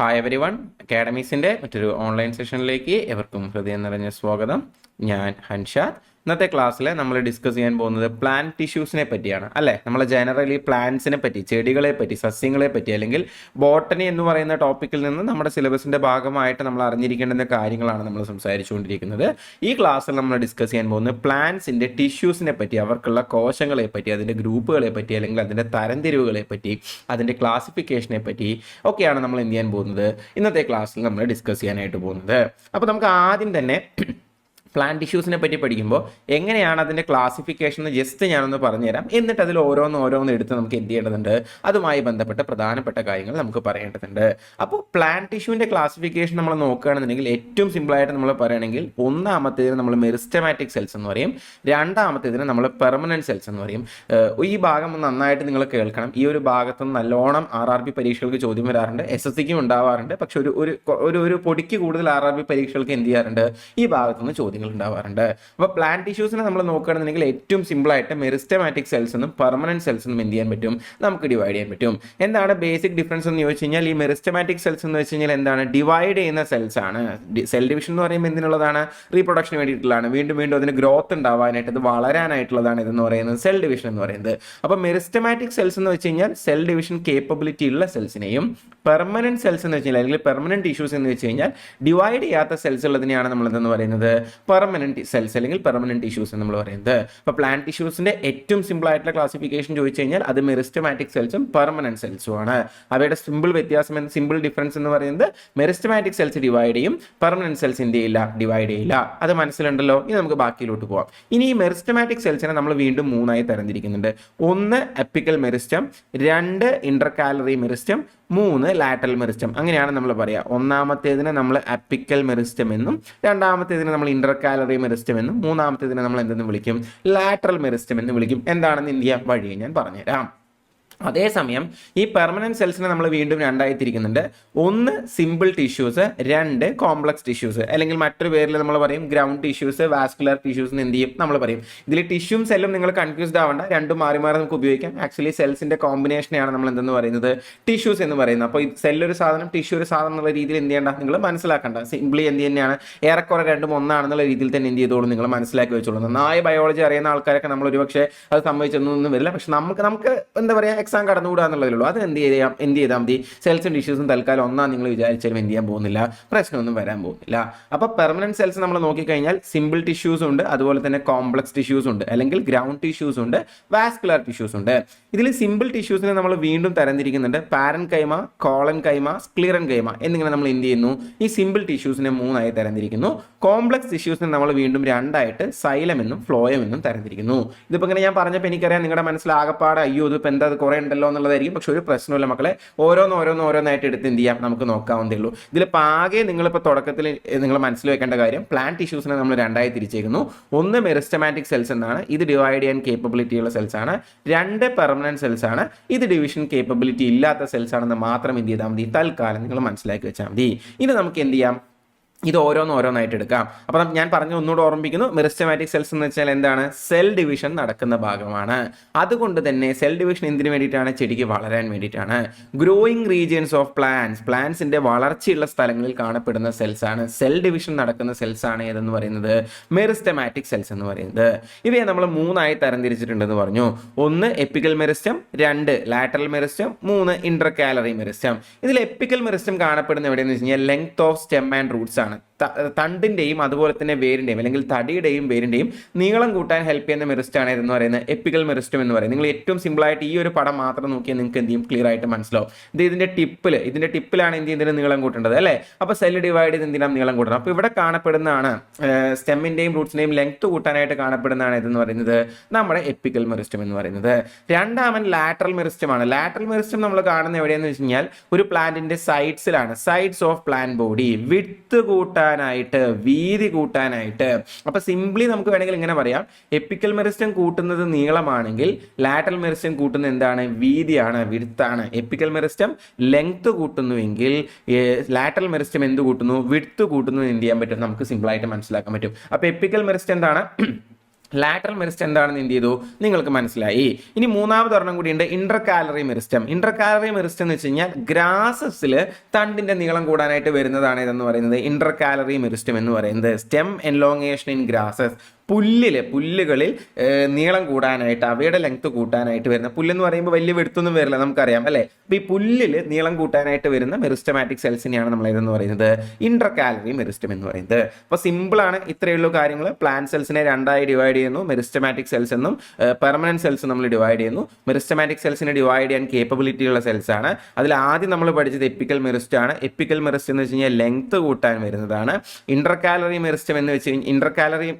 Hi every one അക്കാഡമീസിന്റെ മറ്റൊരു online സെഷനിലേക്ക് എവർക്കും ഹൃദയം നിറഞ്ഞ സ്വാഗതം. ഞാൻ ഹൻഷാദ്. ഇന്നത്തെ ക്ലാസ്സിൽ നമ്മൾ ഡിസ്കസ് ചെയ്യാൻ പോകുന്നത് പ്ലാന്റ് ടിഷ്യൂസിനെ പറ്റിയാണ്. അല്ലേ? നമ്മൾ ജനറലി പ്ലാന്റ്സിനെ പറ്റി ചെടികളെ പറ്റി സസ്യങ്ങളെ പറ്റി അല്ലെങ്കിൽ ബോട്ടണി എന്ന് പറയുന്ന ടോപ്പിക്കിൽ നിന്ന് നമ്മുടെ സിലബസിന്റെ ഭാഗമായിട്ട് നമ്മൾ അറിഞ്ഞിരിക്കേണ്ടുന്ന കാര്യങ്ങളാണ് നമ്മൾ സംസാരിച്ചുകൊണ്ടിരിക്കുന്നത്. ഈ ക്ലാസ്സിൽ നമ്മൾ ഡിസ്കസ് ചെയ്യാൻ പോകുന്നത് പ്ലാന്റ്സിന്റെ ടിഷ്യൂസിനെ പറ്റി അവർക്കുള്ള കോശങ്ങളെ പറ്റി അതിന്റെ ഗ്രൂപ്പുകളെ പറ്റി അല്ലെങ്കിൽ അതിന്റെ തരംതിരിവുകളെ പറ്റി അതിന്റെ ക്ലാസിഫിക്കേഷനെ പറ്റി ഒക്കെയാണ് നമ്മൾ എന്ത് ചെയ്യാൻ പോകുന്നത് ഇന്നത്തെ ക്ലാസ്സിൽ നമ്മൾ ഡിസ്കസ് ചെയ്യാനായിട്ട് പോകുന്നത്. അപ്പോൾ നമുക്ക് ആദ്യം തന്നെ പ്ലാന്റ് ടിഷ്യൂസിനെ പറ്റി പഠിക്കുമ്പോൾ എങ്ങനെയാണ് അതിന്റെ ക്ലാസിഫിക്കേഷൻ എന്ന് ജസ്റ്റ് ഞാനൊന്ന് പറഞ്ഞുതരാം. എന്നിട്ട് അതിൽ ഓരോന്ന് ഓരോന്ന് എടുത്ത് നമുക്ക് എന്ത് ചെയ്യേണ്ടതുണ്ട്? അതുമായി ബന്ധപ്പെട്ട പ്രധാനപ്പെട്ട കാര്യങ്ങൾ നമുക്ക് പറയേണ്ടതുണ്ട്. അപ്പോൾ പ്ലാന്റ് ടിഷ്യൂവിന്റെ ക്ലാസിഫിക്കേഷൻ നമ്മൾ നോക്കുകയാണെന്നുണ്ടെങ്കിൽ ഏറ്റവും സിമ്പിളായിട്ട് നമ്മൾ പറയുകയാണെങ്കിൽ ഒന്നാമത്തേതിന് നമ്മൾ മെറിസ്റ്റമാറ്റിക് സെൽസ് എന്ന് പറയും. രണ്ടാമത്തേതിന് നമ്മൾ പെർമനന്റ് സെൽസ് എന്ന് പറയും. ഈ ഭാഗം നന്നായിട്ട് നിങ്ങൾ കേൾക്കണം. ഈ ഒരു ഭാഗത്ത് നല്ലോണം ആർ ആർ ബി പരീക്ഷകൾക്ക് ചോദ്യം വരാറുണ്ട്. എസ് എസ് സിക്കും ഉണ്ടാവാറുണ്ട്. പക്ഷെ ഒരു ഒരു ഒരു പൊടിക്ക് കൂടുതൽ ആർ ആർ ബി പരീക്ഷകൾക്ക് എന്ത് ചെയ്യാറുണ്ട്? ഈ ഭാഗത്ത് നിന്ന് ചോദ്യങ്ങൾ ഉണ്ടാവാറുണ്ട് അപ്പോൾ പ്ലാന്റ് ടിഷ്യൂസിനെ നമ്മൾ നോക്കുകയാണെന്നുണ്ടെങ്കിൽ ഏറ്റവും സിമ്പിളായിട്ട് മെറിസ്റ്റമാറ്റിക് സെൽസ് എന്നും പെർമനന്റ് സെൽസ് എന്നും എന്ത് ചെയ്യാൻ പറ്റും? നമുക്ക് ഡിവൈഡ് ചെയ്യാൻ പറ്റും. എന്താണ് ബേസിക് ഡിഫറൻസ് എന്ന് ചോദിച്ചു കഴിഞ്ഞാൽ ഈ മെറിസ്റ്റമാറ്റിക് സെൽസ് എന്ന് വെച്ച് കഴിഞ്ഞാൽ എന്താണ്? ഡിവൈഡ് ചെയ്യുന്ന സെൽസ് ആണ്. സെൽ ഡിവിഷൻ എന്ന് പറയുമ്പോൾ എന്തിനുള്ളതാണ്? റീപ്രൊഡക്ഷന് വേണ്ടിയിട്ടുള്ളതാണ്. വീണ്ടും വീണ്ടും അതിന് ഗ്രോത്ത് ഉണ്ടാവാനായിട്ട് അത് വളരാനായിട്ടുള്ളതാണ് ഇതെന്ന് പറയുന്നത് സെൽ ഡിവിഷൻ എന്ന് പറയുന്നത്. അപ്പോൾ മെറിസ്റ്റമാറ്റിക് സെൽസ് എന്ന് വെച്ച് കഴിഞ്ഞാൽ സെൽ ഡിവിഷൻ കേപ്പബിലിറ്റി ഉള്ള സെൽസിനെയും പെർമനന്റ് സെൽസ് എന്ന് വെച്ച് കഴിഞ്ഞാൽ അല്ലെങ്കിൽ പെർമനന്റ് ടിഷ്യൂസ് എന്ന് വെച്ച് കഴിഞ്ഞാൽ ഡിവൈഡ് ചെയ്യാത്ത സെൽസ് ഉള്ളതിനെയാണ് നമ്മൾ എന്തെന്ന് പറയുന്നത്? പെർമനന്റ് സെൽസ് അല്ലെങ്കിൽ പെർമനന്റ് ടിഷ്യൂസ് എന്ന് നമ്മൾ പറയുന്നത്. അപ്പോൾ പ്ലാന്റ് ടിഷ്യൂസിന്റെ ഏറ്റവും സിമ്പിൾ ആയിട്ടുള്ള ക്ലാസിഫിക്കേഷൻ ചോദിച്ചു കഴിഞ്ഞാൽ അത് മെറിസ്റ്റമാറ്റിക് സെൽസും പെർമനന്റ് സെൽസും ആണ്. അവയുടെ സിമ്പിൾ വ്യത്യാസം എന്ന് സിമ്പിൾ ഡിഫറൻസ് എന്ന് പറയുന്നത് മെറിസ്റ്റമാറ്റിക് സെൽസ് ഡിവൈഡ് ചെയ്യും പെർമനന്റ് സെൽസ് എന്ത് ചെയ്യില്ല? ഡിവൈഡ് ചെയ്യില്ല. അത് മനസ്സിലുണ്ടല്ലോ? ഇനി നമുക്ക് ബാക്കിയിലോട്ട് പോവാം. ഇനി ഈ മെറിസ്റ്റമാറ്റിക് സെൽസിനെ നമ്മൾ വീണ്ടും മൂന്നായി തരംതിരിക്കുന്നുണ്ട്. ഒന്ന് എപ്പിക്കൽ മെറിസ്റ്റം രണ്ട് ഇന്റർകാലറി മെറിസ്റ്റം മൂന്ന് ലാറ്ററൽ മെറിസ്റ്റം അങ്ങനെയാണ് നമ്മൾ പറയുക ഒന്നാമത്തേതിനെ നമ്മൾ അപ്പിക്കൽ മെറിസ്റ്റം എന്നും രണ്ടാമത്തേതിനെ നമ്മൾ ഇന്റർകാലറി മെറിസ്റ്റം എന്നും മൂന്നാമത്തേതിനെ നമ്മൾ എന്തെന്ന് വിളിക്കും? ലാറ്ററൽ മെറിസ്റ്റം എന്ന് വിളിക്കും. എന്താണെന്ന് ഇന്ത്യ വഴി ഞാൻ പറഞ്ഞുതരാം. അതേസമയം ഈ പെർമനന്റ് സെൽസിനെ നമ്മൾ വീണ്ടും രണ്ടായി തിരിക്കുന്നുണ്ട്. ഒന്ന് സിമ്പിൾ ടിഷ്യൂസ് രണ്ട് കോംപ്ലക്സ് ടിഷ്യൂസ് അല്ലെങ്കിൽ മറ്റൊരു പേരിൽ നമ്മൾ പറയും ഗ്രൗണ്ട് ടിഷ്യൂസ് വാസ്കുലർ ടിഷ്യൂസ് എന്ന് എന്ത് ചെയ്യും? നമ്മൾ പറയും. ഇതിൽ ടിഷ്യൂം സെല്ലും നിങ്ങൾ കൺഫ്യൂസ്ഡ് ആവേണ്ട. രണ്ടും മാറി മാറി നമുക്ക് ഉപയോഗിക്കാം. ആക്ച്വലി സെൽസിന്റെ കോമ്പിനേഷനെയാണ് നമ്മൾ എന്തെന്ന് പറയുന്നത്? ടിഷ്യൂസ് എന്ന് പറയുന്നത്. അപ്പോൾ സെല്ലൊരു സാധനം ടിഷ്യൂ ഒരു സാധനം എന്നുള്ള രീതിയിൽ എന്ത് ചെയ്യേണ്ട? നിങ്ങൾ മനസ്സിലാക്കേണ്ട. സിംപ്ലി എന്ത് തന്നെയാണ്? ഏറെക്കുറെ രണ്ടും ഒന്നാണെന്നുള്ള രീതിയിൽ തന്നെ എന്ത് ചെയ്തോളൂ നിങ്ങൾ മനസ്സിലാക്കി വെച്ചോളൂ. നന്നായി ബയോളജി അറിയുന്ന ആൾക്കാരൊക്കെ നമ്മൾ ഒരുപക്ഷെ അത് സംഭവിച്ചൊന്നും വരില്ല. പക്ഷെ നമുക്ക് നമുക്ക് എന്താ പറയുക എക്സാം കടന്നുകൂടുക എന്നുള്ളതേ അത് എന്ത് ചെയ്യാം എന്ത് ചെയ്താൽ മതി? സെൽസും ഇഷ്യൂസും തൽക്കാലം ഒന്നാ നിങ്ങൾ വിചാരിച്ചാലും എന്ത് ചെയ്യാൻ പോകുന്നില്ല. പ്രശ്നമൊന്നും വരാൻ പോകുന്നില്ല. അപ്പോൾ പെർമനന്റ് സെൽസ് നമ്മൾ നോക്കിക്കഴിഞ്ഞാൽ സിമ്പിൾ ടിഷ്യൂസ് ഉണ്ട് അതുപോലെ തന്നെ കോംപ്ലക്സ് ടിഷ്യൂസ് ഉണ്ട് അല്ലെങ്കിൽ ഗ്രൗണ്ട് ടിഷ്യൂസ് ഉണ്ട് വാസ്കുലർ ടിഷ്യൂസ് ഉണ്ട്. ഇതിൽ സിമ്പിൾ ടിഷ്യൂസിനെ നമ്മൾ വീണ്ടും തരംതിരിക്കുന്നുണ്ട്. പാരൻ കൈമ കോളൻ കൈമ സ്ക്ലിയറൻ കൈമ എന്നിങ്ങനെ നമ്മൾ എന്ത് ചെയ്യുന്നു? ഈ സിമ്പിൾ ടിഷ്യൂസിനെ മൂന്നായി തരംതിരിക്കുന്നു. കോംപ്ലക്സ് ടിഷ്യൂസിനെ നമ്മൾ വീണ്ടും രണ്ടായിട്ട് സൈലം എന്നും ഫ്ലോയം എന്നും തരംതിരിക്കുന്നു. ഇതിപ്പോൾ ഇങ്ങനെ ഞാൻ പറഞ്ഞപ്പോൾ എനിക്കറിയാം നിങ്ങളുടെ മനസ്സിൽ ആകപ്പാടെ അയ്യോ ഇതിപ്പോൾ എന്താ അത് കുറേ ഉണ്ടല്ലോ എന്നുള്ളതായിരിക്കും. പക്ഷെ ഒരു പ്രശ്നമില്ല മക്കളെ. ഓരോന്ന് ഓരോന്ന് ഓരോന്നായിട്ട് എടുത്ത് എന്ത് ചെയ്യാം? നമുക്ക് നോക്കാവുന്നതേ ഉള്ളൂ. ഇതിലിപ്പോൾ ആകെ നിങ്ങളിപ്പോൾ തുടക്കത്തിൽ നിങ്ങൾ മനസ്സിൽ വെക്കേണ്ട കാര്യം പ്ലാന്റ് ടിഷ്യൂസിനെ നമ്മൾ രണ്ടായി തിരിച്ചേക്കുന്നു. ഒന്ന് മെറിസ്റ്റമാറ്റിക് സെൽസ് എന്നാണ്. ഇത് ഡിവൈഡ് ചെയ്യാൻ കേപ്പബിലിറ്റി ഉള്ള സെൽസ് ആണ്. രണ്ട് പെർമനന്റ് സെൽസ് ആണ്. ഇത് ഡിവിഷൻ കേപ്പബിലിറ്റി ഇല്ലാത്ത സെൽസ് ആണെന്ന് മാത്രം എന്ത് ചെയ്താൽ മതി. തൽക്കാലം നിങ്ങൾ മനസ്സിലാക്കി വെച്ചാൽ മതി. ഇനി നമുക്ക് എന്ത് ചെയ്യാം? ഇത് ഓരോന്ന് ഓരോന്നായിട്ട് എടുക്കാം. അപ്പം ഞാൻ പറഞ്ഞു ഒന്നുകൂടെ ഓർമ്മിപ്പിക്കുന്നു. മെറിസ്റ്റമാറ്റിക് സെൽസ് എന്ന് വെച്ചാൽ എന്താണ്? സെൽ ഡിവിഷൻ നടക്കുന്ന ഭാഗമാണ്. അതുകൊണ്ട് തന്നെ സെൽ ഡിവിഷൻ എന്തിനു വേണ്ടിയിട്ടാണ്? ചെടിക്ക് വളരാൻ വേണ്ടിയിട്ടാണ്. ഗ്രോയിങ് റീജിയൻസ് ഓഫ് പ്ലാന്റ്സ് പ്ലാന്റ്സിന്റെ വളർച്ചയുള്ള സ്ഥലങ്ങളിൽ കാണപ്പെടുന്ന സെൽസ് ആണ്. സെൽ ഡിവിഷൻ നടക്കുന്ന സെൽസ് ആണ് ഏതെന്ന് പറയുന്നത്? മെറിസ്റ്റമാറ്റിക് സെൽസ് എന്ന് പറയുന്നത്. ഇവയെ നമ്മൾ മൂന്നായി തരംതിരിച്ചിട്ടുണ്ടെന്ന് പറഞ്ഞു. ഒന്ന് എപ്പിക്കൽ മെറിസ്റ്റം രണ്ട് ലാറ്ററൽ മെറിസ്റ്റം മൂന്ന് ഇന്റർകാലറി മെറിസ്റ്റം ഇതിൽ എപ്പിക്കൽ മെറിസ്റ്റം കാണപ്പെടുന്ന എവിടെയെന്ന് വെച്ച് കഴിഞ്ഞാൽ length of stem and roots ആണ്. on it. തണ്ടിന്റെയും അതുപോലെ തന്നെ വേരിന്റെയും അല്ലെങ്കിൽ തടിയുടെയും വേരിന്റെയും നീളം കൂട്ടാൻ ഹെൽപ്പ് ചെയ്യുന്ന മെറിസ്റ്റാണ് ഇതെന്ന് പറയുന്നത് എപ്പിക്കൽ മെറിസ്റ്റം എന്ന് പറയുന്നത്. നിങ്ങൾ ഏറ്റവും സിമ്പിളായിട്ട് ഈ ഒരു പടം മാത്രം നോക്കിയാൽ നിങ്ങൾക്ക് എന്ത് ചെയ്യും? ക്ലിയർ ആയിട്ട് മനസ്സിലാവും. ഇത് ഇതിന്റെ ടിപ്പിൽ ഇതിന്റെ ടിപ്പിലാണ് എന്ത് ചെയ്യുന്നതിന് നീളം കൂട്ടേണ്ടത് അല്ലേ? അപ്പോൾ സെല്ല് ഡിവൈഡ് ചെയ്ത് എന്തിനാണ് നീളം കൂട്ടണം? അപ്പോൾ ഇവിടെ കാണപ്പെടുന്നതാണ് സ്റ്റെമ്മിന്റെയും റൂട്ട്സിന്റെയും ലെങ്ത് കൂട്ടാനായിട്ട് കാണപ്പെടുന്നതാണ് ഇതെന്ന് പറയുന്നത് നമ്മുടെ എപ്പിക്കൽ മെറിസ്റ്റം എന്ന് പറയുന്നത്. രണ്ടാമൻ ലാറ്ററൽ മെറിസ്റ്റമാണ് ലാറ്ററൽ മെറിസ്റ്റം നമ്മൾ കാണുന്ന എവിടെയെന്ന് വെച്ച് കഴിഞ്ഞാൽ ഒരു പ്ലാന്റിന്റെ സൈഡ്സിലാണ് സൈഡ്സ് ഓഫ് പ്ലാന്റ് ബോഡി വിട്ട് കൂട്ടാനായിട്ട് വീതി കൂട്ടാനായിട്ട്. അപ്പൊ സിംപ്ലി നമുക്ക് വേണമെങ്കിൽ ഇങ്ങനെ പറയാം. എപ്പിക്കൽ മെറിസ്റ്റം കൂട്ടുന്നത് നീളമാണെങ്കിൽ ലാറ്റൽ മെറിസ്റ്റം കൂട്ടുന്നത് എന്താണ്? വീതിയാണ് വിടുത്താണ് എപ്പിക്കൽ മെറിസ്റ്റം ലെങ്ത് കൂട്ടുന്നുവെങ്കിൽ ലാറ്റൽ മെറിസ്റ്റം എന്ത് കൂട്ടുന്നു? വിടുത്ത് കൂട്ടുന്നു എന്ത് ചെയ്യാൻ പറ്റും? നമുക്ക് സിമ്പിളായിട്ട് മനസ്സിലാക്കാൻ പറ്റും. അപ്പൊ എപ്പിക്കൽ മെറിസ്റ്റം എന്താണ്? ലാറ്ററൽ മെറിസ്റ്റം എന്താണെന്ന് എന്ത് ചെയ്തു? നിങ്ങൾക്ക് മനസ്സിലായി. ഇനി മൂന്നാമത് ഒരെണ്ണം കൂടിയുണ്ട് intercalary meristem intercalary meristem എന്ന് വെച്ച് കഴിഞ്ഞാൽ ഗ്രാസസിൽ തണ്ടിന്റെ നീളം കൂടാനായിട്ട് വരുന്നതാണ് ഇതെന്ന് പറയുന്നത്. ഇന്റർ കാലറി മെറിസ്റ്റം എന്ന് പറയുന്നത്. സ്റ്റെം എൻലോങ്ങേഷൻ ഇൻ ഗ്രാസസ് പുല്ലിൽ പുല്ലുകളിൽ നീളം കൂടാനായിട്ട് അവയുടെ ലെങ്ത് കൂട്ടാനായിട്ട് വരുന്ന പുല്ലെന്ന് പറയുമ്പോൾ വലിയ വെടുത്തൊന്നും വരില്ല നമുക്കറിയാം അല്ലേ? അപ്പോൾ ഈ പുല്ലിൽ നീളം കൂട്ടാനായിട്ട് വരുന്ന മെറിസ്റ്റമാറ്റിക് സെൽസിനെയാണ് നമ്മൾ ഇതെന്ന് പറയുന്നത്. ഇന്റർ കാലറി മെറിസ്റ്റം എന്ന് പറയുന്നത്. അപ്പോൾ സിമ്പിളാണ് ഇത്രയുള്ള കാര്യങ്ങൾ പ്ലാന്റ് സെൽസിനെ രണ്ടായി ഡിവൈഡ് ചെയ്യുന്നു. മെറിസ്റ്റമാറ്റിക് സെൽസ് എന്നും പെർമനന്റ് സെൽസ് നമ്മൾ ഡിവൈഡ് ചെയ്യുന്നു. മെറിസ്റ്റമാറ്റിക് സെൽസിനെ ഡിവൈഡ് ചെയ്യാൻ കേപ്പബിലിറ്റി ഉള്ള സെൽസ് ആണ്. അതിൽ ആദ്യം നമ്മൾ പഠിച്ചത് എപ്പിക്കൽ മെറിസ്റ്റ് ആണ്. എപ്പിക്കൽ മെറിസ്റ്റ് എന്ന് വെച്ച് കഴിഞ്ഞാൽ ലെങ്ത് കൂട്ടാൻ വരുന്നതാണ്. ഇന്റർ കാലറി മെറിസ്റ്റം എന്ന് വെച്ച് കഴിഞ്ഞാൽ ഇന്റർ കാലറി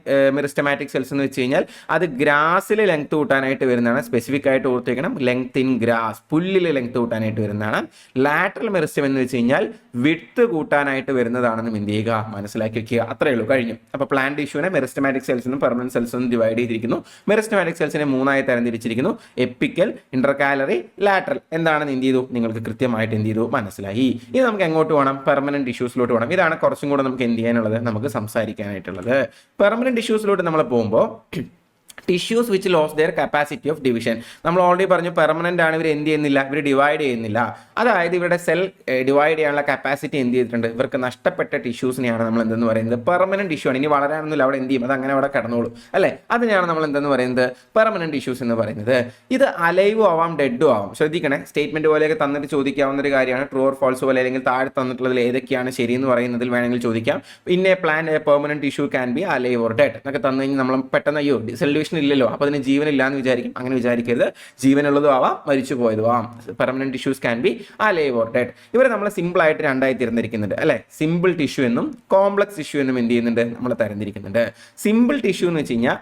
മെറിസ്റ്റമാറ്റിക് സെൽസ് എന്ന് വെച്ച് കഴിഞ്ഞാൽ അത് ഗ്രാസിൽ ലെങ്ത് കൂട്ടാനായിട്ട് വരുന്നതാണ്. സ്പെസിഫിക് ആയിട്ട് ഓർത്തിരിക്കണം. ലെങ്ത് ഇൻ ഗ്രാസ് പുല്ലിൽ ലെങ്ത് കൂട്ടാനായിട്ട് വരുന്നതാണ്. ലാറ്ററൽ മെറിസ്റ്റം എന്ന് വെച്ച് കഴിഞ്ഞാൽ വിട്ത് കൂട്ടാനായിട്ട് വരുന്നതാണെന്നും എന്ത് ചെയ്യുക മനസ്സിലാക്കി വെക്കുക അത്രയേ ഉള്ളൂ. കഴിഞ്ഞു. അപ്പോൾ പ്ലാന്റ് ടിഷ്യൂവിനെ മെറിസ്റ്റമാറ്റിക് സെൽസ് എന്നും പെർമനന്റ് സെൽസ് എന്നും ഡിവൈഡ് ചെയ്തിരിക്കുന്നു. മെറിസ്റ്റമാറ്റിക് സെൽസിനെ മൂന്നായി തരംതിരിച്ചിരിക്കുന്നു. എപ്പിക്കൽ ഇന്റർകാലറി ലാറ്ററൽ എന്താണെന്ന് എന്ത് ചെയ്തു? നിങ്ങൾക്ക് കൃത്യമായിട്ട് എന്ത് ചെയ്തു? മനസ്സിലായി. ഇനി നമുക്ക് എങ്ങോട്ട് പോകണം പെർമനന്റ് ഇഷ്യൂസിലോട്ട് പോകണം ഇതാണ് കുറച്ചും കൂടെ നമുക്ക് എന്ത് ചെയ്യാനുള്ളത്? നമുക്ക് സംസാരിക്കാനായിട്ടുള്ളത്. പെർമനന്റ് ടിഷ്യൂസിലോട്ട് നമ്മൾ പോകുമ്പോൾ tissues which lose their capacity of division നമ്മൾ ഓൾറെഡി പറഞ്ഞു പെർമനന്റ് ആണ് ഇവർ എന്ത് ചെയ്യുന്നില്ല ഇവർ ഡിവൈഡ് ചെയ്യുന്നില്ല. അതായത് ഇവരുടെ സെൽ ഡിവൈഡ് ചെയ്യാനുള്ള കപ്പാസിറ്റി എന്ത് ചെയ്തിട്ടുണ്ട്? ഇവർക്ക് നഷ്ടപ്പെട്ട ടിഷ്യൂസിനെയാണ് നമ്മൾ എന്തെന്ന് പറയുന്നത്. പെർമനന്റ് ടിഷ്യൂ ആണ്. ഇനി വളരാനൊന്നുമില്ല അവിടെ എന്ത് ചെയ്യും? അത് അങ്ങനെ അവിടെ കടന്നോളൂ. അല്ലേ? അതിനാണ് നമ്മൾ എന്തെന്ന് പറയുന്നത്? പെർമനന്റ് ടിഷ്യൂസ് എന്ന് പറയുന്നത്. ഇത് അലൈവും ആവാം ഡെഡും ആവാം. ശ്രദ്ധിക്കണേ. സ്റ്റേറ്റ്മെന്റ് പോലെയൊക്കെ തന്നിട്ട് ചോദിക്കാവുന്ന ഒരു കാര്യമാണ്. ട്രൂ ഓർ ഫോൾസ് പോലെ അല്ലെങ്കിൽ താഴെ തന്നിട്ടുള്ളതിൽ ഏതൊക്കെയാണ് ശരി എന്ന് പറയുന്നതിൽ വേണമെങ്കിൽ ചോദിക്കാം. പിന്നെ plant permanent tissue can be alive or dead എന്നൊക്കെ തന്നു കഴിഞ്ഞാൽ നമ്മൾ പെട്ടെന്ന് അയ്യോ സെൽ ഡിവിഷൻ ഇല്ലല്ലോ. അപ്പോൾ അതിന് ജീവനില്ല എന്ന് വിചാരിക്കും. അങ്ങനെ വിചാരിക്കരുത്. ജീവനുള്ളതും ആവാം മരിച്ചു പോയതും ആവാം. Permanent tissues can be alive or dead ഇവരെ നമ്മൾ സിമ്പിൾ ആയിട്ട് രണ്ടായി തിരഞ്ഞിരിക്കുന്നുണ്ട് അല്ലെ? സിമ്പിൾ ടിഷ്യൂ എന്നും കോംപ്ലക്സ് ടിഷ്യൂ എന്നും എന്ത് ചെയ്യുന്നുണ്ട്? നമ്മൾ തരംതിരിക്കുന്നുണ്ട്. സിമ്പിൾ ടിഷ്യൂ എന്ന് വെച്ച് കഴിഞ്ഞാൽ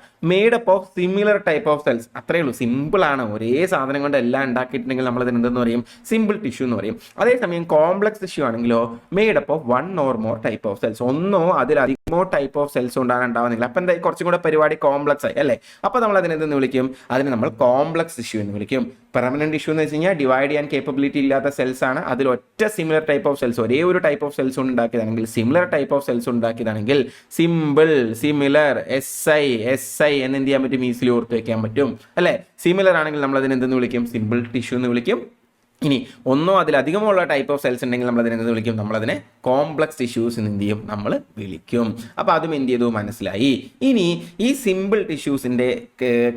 up of similar type of cells അത്രേ ഉള്ളൂ. സിമ്പിൾ ആണ്. ഒരേ സാധനം കൊണ്ട് എല്ലാം ഉണ്ടാക്കിയിട്ടുണ്ടെങ്കിൽ നമ്മൾ അതിന് എന്തെന്ന് പറയും? സിമ്പിൾ ടിഷ്യൂ എന്ന് പറയും. അതേസമയം കോംപ്ലക്സ് ടിഷ്യൂ ആണെങ്കിലോ made up of one or more type of cells ഒന്നോ അതിലധികമോ ടൈപ്പ് ഓഫ് സെൽസ് കൊണ്ടാണ് ഉണ്ടാവുന്നില്ല അപ്പം എന്താ കുറച്ചും കൂടെ പരിപാടി കോംപ്ലക്സ് ആയി. അല്ലേ? അപ്പോൾ നമ്മൾ അതിനെ എന്തെന്ന് വിളിക്കും? അതിനെ നമ്മൾ കോംപ്ലക്സ് ഇഷ്യൂ എന്ന് വിളിക്കും. പെർമനന്റ് ഇഷ്യൂ എന്ന് വെച്ച് കഴിഞ്ഞാൽ ഡിവൈഡ് ചെയ്യാൻ കേപ്പബിലിറ്റി ഇല്ലാത്ത സെൽസ് ആണ്. അതിൽ ഒറ്റ സിമിലർ ടൈപ്പ് ഓഫ് സെൽസ് ഒരേ ഒരു ടൈപ്പ് ഓഫ് സെൽസ് ഉണ്ടാക്കിയതാണെങ്കിൽ similar type of cells ഉണ്ടാക്കിയതാണെങ്കിൽ simple similar S I S I എന്ന് എന്ത് ചെയ്യാൻ പറ്റും? ഈസിലി ഓർത്ത് വെക്കാൻ പറ്റും. അല്ലേ? സിമിലർ ആണെങ്കിൽ നമ്മൾ അതിനെ എന്തെന്ന് വിളിക്കും? സിമ്പിൾ ടിഷ്യൂ എന്ന് വിളിക്കും. ഇനി ഒന്നോ അതിലധികമോ ഉള്ള ടൈപ്പ് ഓഫ് സെൽസ് ഉണ്ടെങ്കിൽ നമ്മൾ അതിനെ എന്ത് വിളിക്കും? നമ്മളതിനെ കോംപ്ലക്സ് ടിഷ്യൂസ് എന്ന് എന്ത് ചെയ്യും? നമ്മൾ വിളിക്കും. അപ്പോൾ അതും എന്ത് ചെയ്തു? മനസ്സിലായി. ഇനി ഈ സിമ്പിൾ ടിഷ്യൂസിന്റെ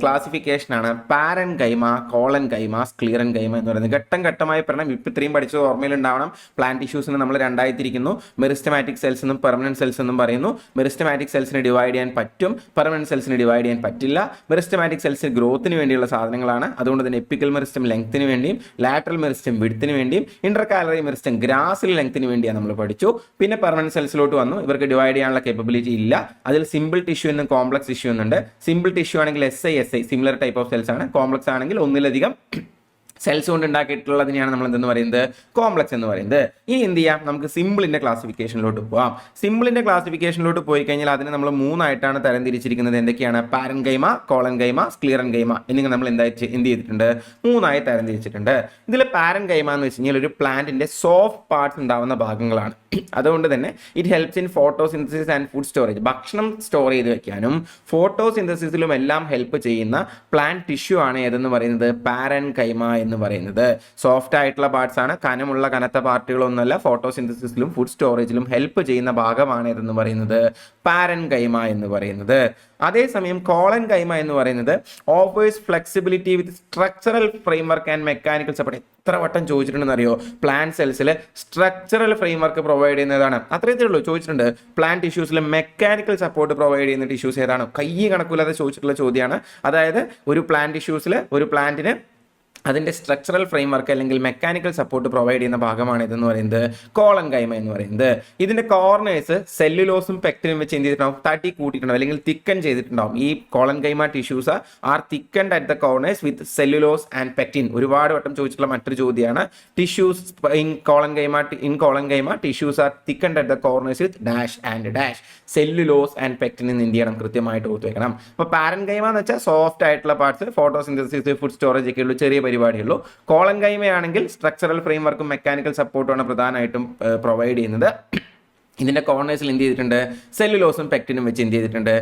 ക്ലാസിഫിക്കേഷനാണ് പാരൻ കൈമ കോളൻ കൈമ സ്ക്ലിയറൻ കൈമ എന്ന് പറയുന്നത്. ഘട്ടം ഘട്ടമായി പറയണം ഇപ്പം ഇത്രയും പഠിച്ചത് ഓർമ്മയിലുണ്ടാവണം. പ്ലാന്റ് ടിഷ്യൂസിനെ നമ്മൾ രണ്ടായി തിരിക്കുന്നു മെറിസ്റ്റമാറ്റിക് സെൽസ് എന്നും പെർമനന്റ് സെൽസ് എന്നും പറയുന്നു. മെറിസ്റ്റമാറ്റിക് സെൽസിനെ ഡിവൈഡ് ചെയ്യാൻ പറ്റും. പെർമനന്റ് സെൽസിനെ ഡിവൈഡ് ചെയ്യാൻ പറ്റില്ല. മെറിസ്റ്റമാറ്റിക് സെൽസിന് ഗ്രോത്തിന് വേണ്ടിയുള്ള സാധനങ്ങളാണ്. അതുകൊണ്ട് തന്നെ എപ്പിക്കൽ മെറിസ്റ്റം ലെങ്ത്തിന് വേണ്ടിയും ലാറ്ററൽ മെറിസ്റ്റം വിഡ്ത്തിന് വേണ്ടിയും ഇന്റർ കാലറി മെറിസ്റ്റം ഗ്രാസിൽ ലെങ്ത്തിന് വേണ്ടിയാണ് നമ്മൾ പഠിച്ചു. പിന്നെ പെർമനന്റ് സെൽസിലോട്ട് വന്നു. ഇവർക്ക് ഡിവൈഡ് ചെയ്യാനുള്ള കേപ്പബിലിറ്റി ഇല്ല. അതിൽ സിമ്പിൾ ടിഷ്യൂ എന്നും കോംപ്ലക്സ് ടിഷ്യൂ എന്നുണ്ട്. സിമ്പിൾ ടിഷ്യൂ ആണെങ്കിൽ S I S I similar type of cells ആണ്. കോംപ്ലക്സ് ആണെങ്കിൽ ഒന്നിലധികം സെൽസ് കൊണ്ട് ഉണ്ടാക്കിയിട്ടുള്ളതിനെയാണ് നമ്മൾ എന്തെന്ന് പറയുന്നത്? കോംപ്ലക്സ് എന്ന് പറയുന്നത്. ഇനി എന്ത് ചെയ്യാം? നമുക്ക് സിമ്പിളിന്റെ ക്ലാസിഫിക്കേഷനിലോട്ട് പോവാം. സിമ്പിളിന്റെ ക്ലാസിഫിക്കേഷനിലോട്ട് പോയി കഴിഞ്ഞാൽ അതിനെ നമ്മൾ മൂന്നായിട്ടാണ് തരം തിരിച്ചിരിക്കുന്നത് എന്തൊക്കെയാണ്? പാരൻ ഗൈമ കോളൻ ഗൈമ സ്ക്ലിയറൻ ഗൈമ എന്നിങ്ങനെ നമ്മൾ എന്താ എന്ത് ചെയ്തിട്ടുണ്ട്? മൂന്നായി തരംതിരിച്ചിട്ടുണ്ട്. ഇതിൽ പാരൻ ഗൈമ എന്ന് വെച്ച് കഴിഞ്ഞാൽ ഒരു പ്ലാന്റിന്റെ സോഫ്റ്റ് പാർട്സ് ഉണ്ടാവുന്ന ഭാഗങ്ങളാണ്. അതുകൊണ്ട് തന്നെ it helps in photosynthesis and food storage ഭക്ഷണം സ്റ്റോർ ചെയ്ത് വെക്കാനും ഫോട്ടോസിന്തസിസിലും എല്ലാം ഹെൽപ്പ് ചെയ്യുന്ന പ്ലാന്റ് ടിഷ്യൂ ആണ് ഏതെന്ന് പറയുന്നത്? പാരൻ കൈമ എന്ന് പറയുന്നത്. സോഫ്റ്റ് ആയിട്ടുള്ള പാർട്സ് ആണ്. കനമുള്ള കനത്ത പാർട്ടുകളൊന്നുമല്ല ഫോട്ടോസിന്തസിസിലും ഫുഡ് സ്റ്റോറേജിലും ഹെൽപ്പ് ചെയ്യുന്ന ഭാഗമാണ് ഏതെന്ന് പറയുന്നത്. പാരൻ കൈമ എന്ന് പറയുന്നത്. അതേസമയം കോളൻ കൈമ എന്ന് പറയുന്നത് offers flexibility with structural framework and mechanical support എത്ര വട്ടം ചോദിച്ചിട്ടുണ്ടെന്ന് അറിയോ പ്ലാൻ സെൽസിൽ സ്ട്രക്ചറൽ ഫ്രെയിംവർക്ക് പ്രൊവൈഡ് ചെയ്യുന്നതാണ്. അത്രയേ ഉള്ളൂ. ചോദിച്ചിട്ടുണ്ട്. പ്ലാൻ ടിഷ്യൂസിൽ മെക്കാനിക്കൽ സപ്പോർട്ട് പ്രൊവൈഡ് ചെയ്യുന്ന ടിഷ്യൂസ് ഏതാണ്? കൈ കണക്കില്ലാതെ ചോദിച്ചിട്ടുള്ള ചോദ്യമാണ്. അതായത് ഒരു പ്ലാൻ ടിഷ്യൂസിൽ ഒരു പ്ലാന്റിന് അതിന്റെ സ്ട്രക്ചറൽ ഫ്രെയിം വർക്ക് അല്ലെങ്കിൽ മെക്കാനിക്കൽ സപ്പോർട്ട് പ്രൊവൈഡ് ചെയ്യുന്ന ഭാഗമാണ് ഇതെന്ന് പറയുന്നത് കോളൻ കൈമ എന്ന് പറയുന്നത്. ഇതിന്റെ കോർണേഴ്സ് സെല്ലുലോസും പെക്റ്റിനും വെച്ച് എന്ത് ചെയ്തിട്ടുണ്ടാവും? തട്ടി കൂട്ടിയിട്ടുണ്ടാവും. അല്ലെങ്കിൽ തിക്കൻ ചെയ്തിട്ടുണ്ടാവും. ഈ collenchyma tissues are thickened at the corners with cellulose and pectin ഒരുപാട് വട്ടം ചോദിച്ചിട്ടുള്ള മറ്റൊരു ചോദ്യമാണ്. Tissues in collenchyma in collenchyma tissues are thickened at the corners with dash and dash cellulose and pectin എന്ന് എന്ത് ചെയ്യണം? കൃത്യമായിട്ട് ഓർത്ത് വെക്കണം. അപ്പോൾ പാരൻ കൈമ എന്ന് വെച്ചാൽ സോഫ്റ്റ് ആയിട്ടുള്ള പാർട്സ് ഫോട്ടോസിന്തസിസ് ഫുഡ് സ്റ്റോറേജ് ഒക്കെയുള്ള ചെറിയ പരിപാടിയുള്ളൂ. കോളം കൈമയാണെങ്കിൽ സ്ട്രക്ചറൽ ഫ്രെയിംവർക്കും മെക്കാനിക്കൽ സപ്പോർട്ടുമാണ് പ്രധാനമായിട്ടും പ്രൊവൈഡ് ചെയ്യുന്നത്. ഇതിന്റെ കോർണേഴ്സിൽ എന്ത് ചെയ്തിട്ടുണ്ട്? സെല്ലുലോസും പെക്റ്റിനും വെച്ച് എന്ത് ചെയ്തിട്ടുണ്ട്?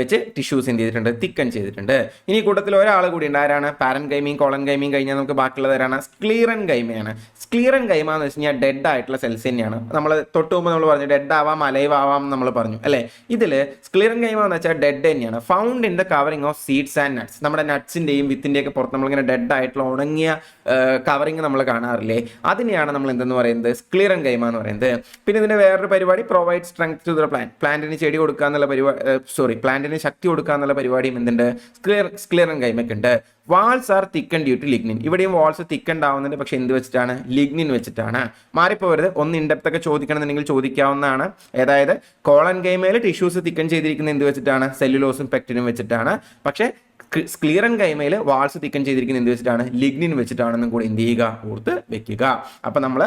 വെച്ച് ടിഷ്യൂസ് എന്ത് ചെയ്തിട്ടുണ്ട്? തിക്കൻ ചെയ്തിട്ടുണ്ട്. ഇനി കൂട്ടത്തിൽ ഒരാൾ കൂടി ഉണ്ട്. ആരാണ്? പാരൻ ഗൈമിങ് കോളൻ ഗൈമിങ് കഴിഞ്ഞാൽ നമുക്ക് ബാക്കിയുള്ളത് ആരാണ്? സ്ക്ലീറൻ ഗൈമയാണ് സ്ക്ലീറൻ ഗൈമ എന്ന് വെച്ച് കഴിഞ്ഞാൽ ഡെഡ് ആയിട്ടുള്ള സെൽസ് തന്നെയാണ്. നമ്മൾ തൊട്ട് മുമ്പ് നമ്മൾ പറഞ്ഞു ഡെഡ് ആവാം അലൈവ് ആവാം നമ്മൾ പറഞ്ഞു. അല്ലേ? ഇതിൽ സ്ക്ലിയറൻ ഗൈമ എന്ന് വെച്ചാൽ ഡെഡ് തന്നെയാണ്. Found in the covering of seeds and nuts നമ്മുടെ നട്ട്സിന്റെയും വിത്തിന്റെയൊക്കെ പുറത്ത് നമ്മളിങ്ങനെ ഡെഡ് ആയിട്ടുള്ള ഉണങ്ങിയ കവറിങ് നമ്മൾ കാണാറില്ലേ? അതിനെയാണ് നമ്മൾ എന്തെന്ന് പറയുന്നത്? സ്ക്ലിയറൻ ഗൈമ എന്ന് പറയുന്നത്. പിന്നെ ഇതിന്റെ വേറൊരു പരിപാടി provide strength to the plant പ്ലാന്റിന് ചെടി കൊടുക്കുക എന്നുള്ള പരിപാടി സോറി പ്ലാന്റിന് ശക്തി കൊടുക്കുക എന്നുള്ള പരിപാടിയും എന്തുണ്ട്? സ്ക്ലിയർ സ്ക്ലിയറൻ കൈമൊക്കെ ഉണ്ട്. Walls are thicken due to lignin ഇവിടെയും വാൾസ് തിക്കൻ ആവുന്നുണ്ട് പക്ഷെ എന്ത് വെച്ചിട്ടാണ്? ലിഗ്നിൻ വെച്ചിട്ടാണ്. മാറിപ്പോവരുത്. ഒന്ന് ഇൻഡെപ്ത് ഒക്കെ ചോദിക്കണമെന്നുണ്ടെങ്കിൽ ചോദിക്കാവുന്നതാണ്. അതായത് കോളൻ കൈമയിൽ ടിഷ്യൂസ് തിക്കൻ ചെയ്തിരിക്കുന്നത് എന്ത് വെച്ചിട്ടാണ്? സെല്ലുലോസും പെക്റ്റിനും വെച്ചിട്ടാണ്. പക്ഷേ സ്ക്ലീറൻ കൈമയിൽ വാൾസ് തിക്കൻ ചെയ്തിരിക്കുന്നത് എന്ത് വെച്ചിട്ടാണ്? ലിഗ്നിൻ വെച്ചിട്ടാണെന്നും കൂടി എന്ത് ചെയ്യുക? ഓർത്ത് വെക്കുക. അപ്പം നമ്മൾ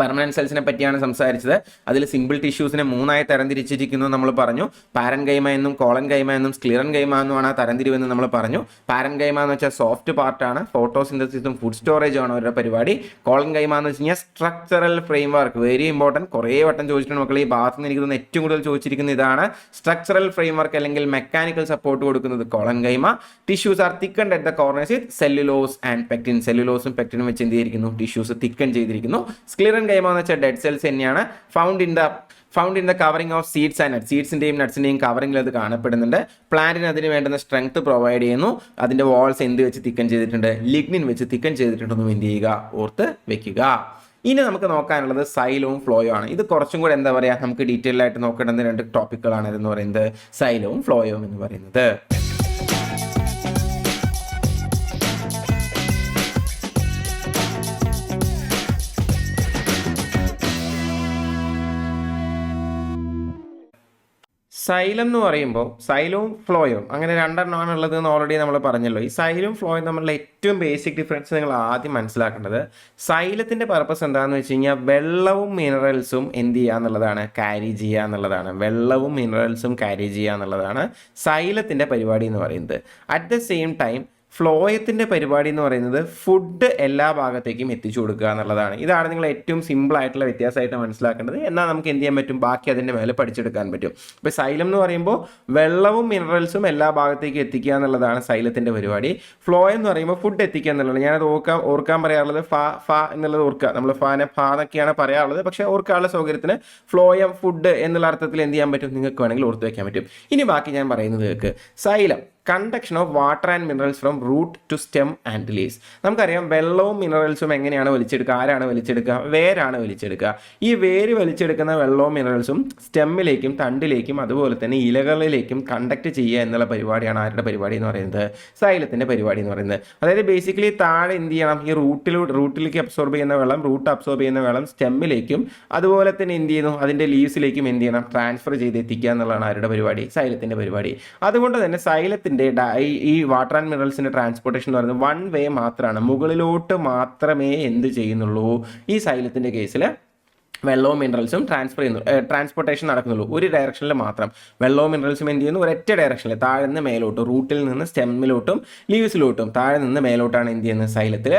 പെർമനന്റ് സെൽസിനെ പറ്റിയാണ് സംസാരിച്ചത്. അതിൽ സിമ്പിൾ ടിഷ്യൂസിനെ മൂന്നായി തരംതിരിച്ചിരിക്കുന്നു നമ്മൾ പറഞ്ഞു. പാരൻ ഗൈമ എന്നും കോളൻ ഗൈമ എന്നും സ്ക്ലിറൻ ഗൈമ എന്നുമാണ് ആ തരംതിരിവെന്ന് നമ്മൾ പറഞ്ഞു. പാരൻ ഗൈമ എന്ന് വെച്ചാൽ സോഫ്റ്റ് പാർട്ടാണ് ഫോട്ടോസിന്തസിസും ഫുഡ് സ്റ്റോറേജും ആണ് അവരുടെ പരിപാടി. കോളൻ ഗൈമ എന്ന് വെച്ച് കഴിഞ്ഞാൽ structural framework very important കുറേ വട്ടം ചോദിച്ചിട്ടുണ്ട് മക്കൾ ഈ ഭാഗത്ത് നിന്ന് എനിക്ക് തോന്നുന്നു ഏറ്റവും കൂടുതൽ ചോദിച്ചിരിക്കുന്ന ഇതാണ്. സ്ട്രക്ചറൽ ഫ്രെയിം വർക്ക് അല്ലെങ്കിൽ മെക്കാനിക്കൽ സപ്പോർട്ട് കൊടുക്കുന്നത് collenchyma tissues are thickened at the corners with cellulose and pectin സെല്ലുലോസും പെക്റ്റിനും വെച്ച് എന്ത് ചെയ്തിരിക്കുന്നു? ടിഷ്യൂസ് തിക്കൻ ചെയ്തിരിക്കുന്നു. സ്ക്ലിറൻ ഗൈമ എന്ന് വെച്ചാൽ ഡെഡ് സെൽസ് തന്നെയാണ്. Found in the found in the covering of seeds and nuts സീഡ്സിന്റെയും നട്സിന്റെയും കവറിംഗിൽ അത് കാണപ്പെടുന്നുണ്ട്. പ്ലാന്റിന് അതിന് വേണ്ടുന്ന സ്ട്രെങ്ത് പ്രൊവൈഡ് ചെയ്യുന്നു. അതിന്റെ വാൾസ് എന്ത് വെച്ച് തിക്കൻ ചെയ്തിട്ടുണ്ട്? ലിഗ്നിൻ വെച്ച് തിക്കൻ ചെയ്തിട്ടുണ്ടെന്നും എന്ത് ചെയ്യുക? ഓർത്ത് വെക്കുക. ഇനി നമുക്ക് നോക്കാനുള്ളത് സൈലവും ഫ്ലോയും ആണ്. ഇത് കുറച്ചും കൂടെ എന്താ പറയുക നമുക്ക് ഡീറ്റെയിൽ ആയിട്ട് നോക്കേണ്ടുന്ന രണ്ട് ടോപ്പിക്കുകളാണ് എന്ന് പറയുന്നത്. സൈലവും ഫ്ലോയും എന്ന് പറയുന്നത്. സൈലം എന്ന് പറയുമ്പോൾ സൈലവും ഫ്ലോയും അങ്ങനെ രണ്ടെണ്ണമാണ് ഉള്ളത് എന്ന് ഓൾറെഡി നമ്മൾ പറഞ്ഞല്ലോ. ഈ സൈലും ഫ്ലോയും തമ്മിലുള്ള ഏറ്റവും ബേസിക് ഡിഫറൻസ് നിങ്ങൾ ആദ്യം മനസ്സിലാക്കേണ്ടത് സൈലത്തിന്റെ പർപ്പസ് എന്താണെന്ന് വെച്ച് കഴിഞ്ഞാൽ വെള്ളവും മിനറൽസും എന്ത് ചെയ്യുക എന്നുള്ളതാണ് ക്യാരി ചെയ്യുക എന്നുള്ളതാണ്. വെള്ളവും മിനറൽസും ക്യാരി ചെയ്യുക എന്നുള്ളതാണ് സൈലത്തിന്റെ പരിപാടി എന്ന് പറയുന്നത്. അറ്റ് ദ സെയിം ടൈം ഫ്ലോയത്തിന്റെ പരിപാടി എന്ന് പറയുന്നത് ഫുഡ് എല്ലാ ഭാഗത്തേക്കും എത്തിച്ചു കൊടുക്കുക എന്നുള്ളതാണ്. ഇതാണ് നിങ്ങൾ ഏറ്റവും സിമ്പിൾ ആയിട്ടുള്ള വ്യത്യാസമായിട്ട് മനസ്സിലാക്കേണ്ടത്. എന്നാൽ നമുക്ക് എന്ത് ചെയ്യാൻ പറ്റും? ബാക്കി അതിന്റെ മേലെ പഠിച്ചെടുക്കാൻ പറ്റും. ഇപ്പോൾ സൈലം എന്ന് പറയുമ്പോൾ വെള്ളവും മിനറൽസും എല്ലാ ഭാഗത്തേക്കും എത്തിക്കുക എന്നുള്ളതാണ് സൈലത്തിന്റെ പരിപാടി. ഫ്ലോ എന്ന് പറയുമ്പോൾ ഫുഡ് എത്തിക്കുക എന്നുള്ളത് ഞാനത് ഓർക്കാൻ ഓർക്കാൻ പറയാറുള്ളത് ഫ ഫ എന്നുള്ളത് ഓർക്കുക. നമ്മൾ ഫാനെ ഫ എന്നൊക്കെയാണ് പറയാറുള്ളത്. പക്ഷേ ഓർക്കാനുള്ള സൗകര്യത്തിന് ഫ്ലോയം ഫുഡ് എന്നുള്ള അർത്ഥത്തിൽ എന്ത് ചെയ്യാൻ പറ്റും? നിങ്ങൾക്ക് വേണമെങ്കിൽ ഓർത്ത് വയ്ക്കാൻ പറ്റും. ഇനി ബാക്കി ഞാൻ പറയുന്നത് കേൾക്ക്. Xylem. Conduction of water and minerals from root to stem and leaves നമുക്കറിയാം വെള്ളവും മിനറൽസും എങ്ങനെയാണ് വലിച്ചെടുക്കുക? ആരാണ് വലിച്ചെടുക്കുക? വേരാണ് വലിച്ചെടുക്കുക. ഈ വേര് വലിച്ചെടുക്കുന്ന വെള്ളവും മിനറൽസും സ്റ്റെമ്മിലേക്കും തണ്ടിലേക്കും അതുപോലെ തന്നെ ഇലകളിലേക്കും കണ്ടക്ട് ചെയ്യുക എന്നുള്ള പരിപാടിയാണ് ആരുടെ പരിപാടി എന്ന് പറയുന്നത്? സൈലത്തിന്റെ പരിപാടി എന്ന് പറയുന്നത്. അതായത് ബേസിക്കലി താഴെ എന്ത് ചെയ്യണം? ഈ റൂട്ടിലൂടെ റൂട്ടിലേക്ക് അബ്സോർബ് ചെയ്യുന്ന വെള്ളം റൂട്ട് അബ്സോർബ് ചെയ്യുന്ന വെള്ളം സ്റ്റെമ്മിലേക്കും അതുപോലെ തന്നെ എന്ത് ചെയ്യുന്നു? അതിന്റെ ലീവ്സിലേക്കും എന്ത് ചെയ്യണം? ട്രാൻസ്ഫർ ചെയ്ത് എത്തിക്കുക എന്നുള്ളതാണ് ആരുടെ പരിപാടി? സൈലത്തിന്റെ പരിപാടി. അതുകൊണ്ട് തന്നെ സൈലത്തിന്റെ ഈ വാട്ടർ ആൻഡ് മിനറൽസിന്റെ ട്രാൻസ്പോർട്ടേഷൻ എന്ന് പറയുന്നത് വൺ വേ മാത്രമാണ് മുകളിലോട്ട് മാത്രമേ എന്ത് ചെയ്യുന്നുള്ളൂ? ഈ സൈലത്തിന്റെ കേസിൽ വെള്ളവും മിനറൽസും ട്രാൻസ്ഫർ ചെയ്യുന്നു ട്രാൻസ്പോർട്ടേഷൻ നടക്കുന്നുള്ളൂ. ഒരു ഡയറക്ഷനിൽ മാത്രം. വെള്ളവും മിനറൽസും എന്ത് ചെയ്യുന്നു? ഒരൊറ്റ ഡയറക്ഷനിൽ താഴെ നിന്ന് മേലോട്ട് റൂട്ടിൽ നിന്ന് സ്റ്റെമ്മിലോട്ടും ലീവ്സിലോട്ടും താഴെ നിന്ന് മേലോട്ടാണ് എന്ത് ചെയ്യുന്നത്? സൈലത്തിൽ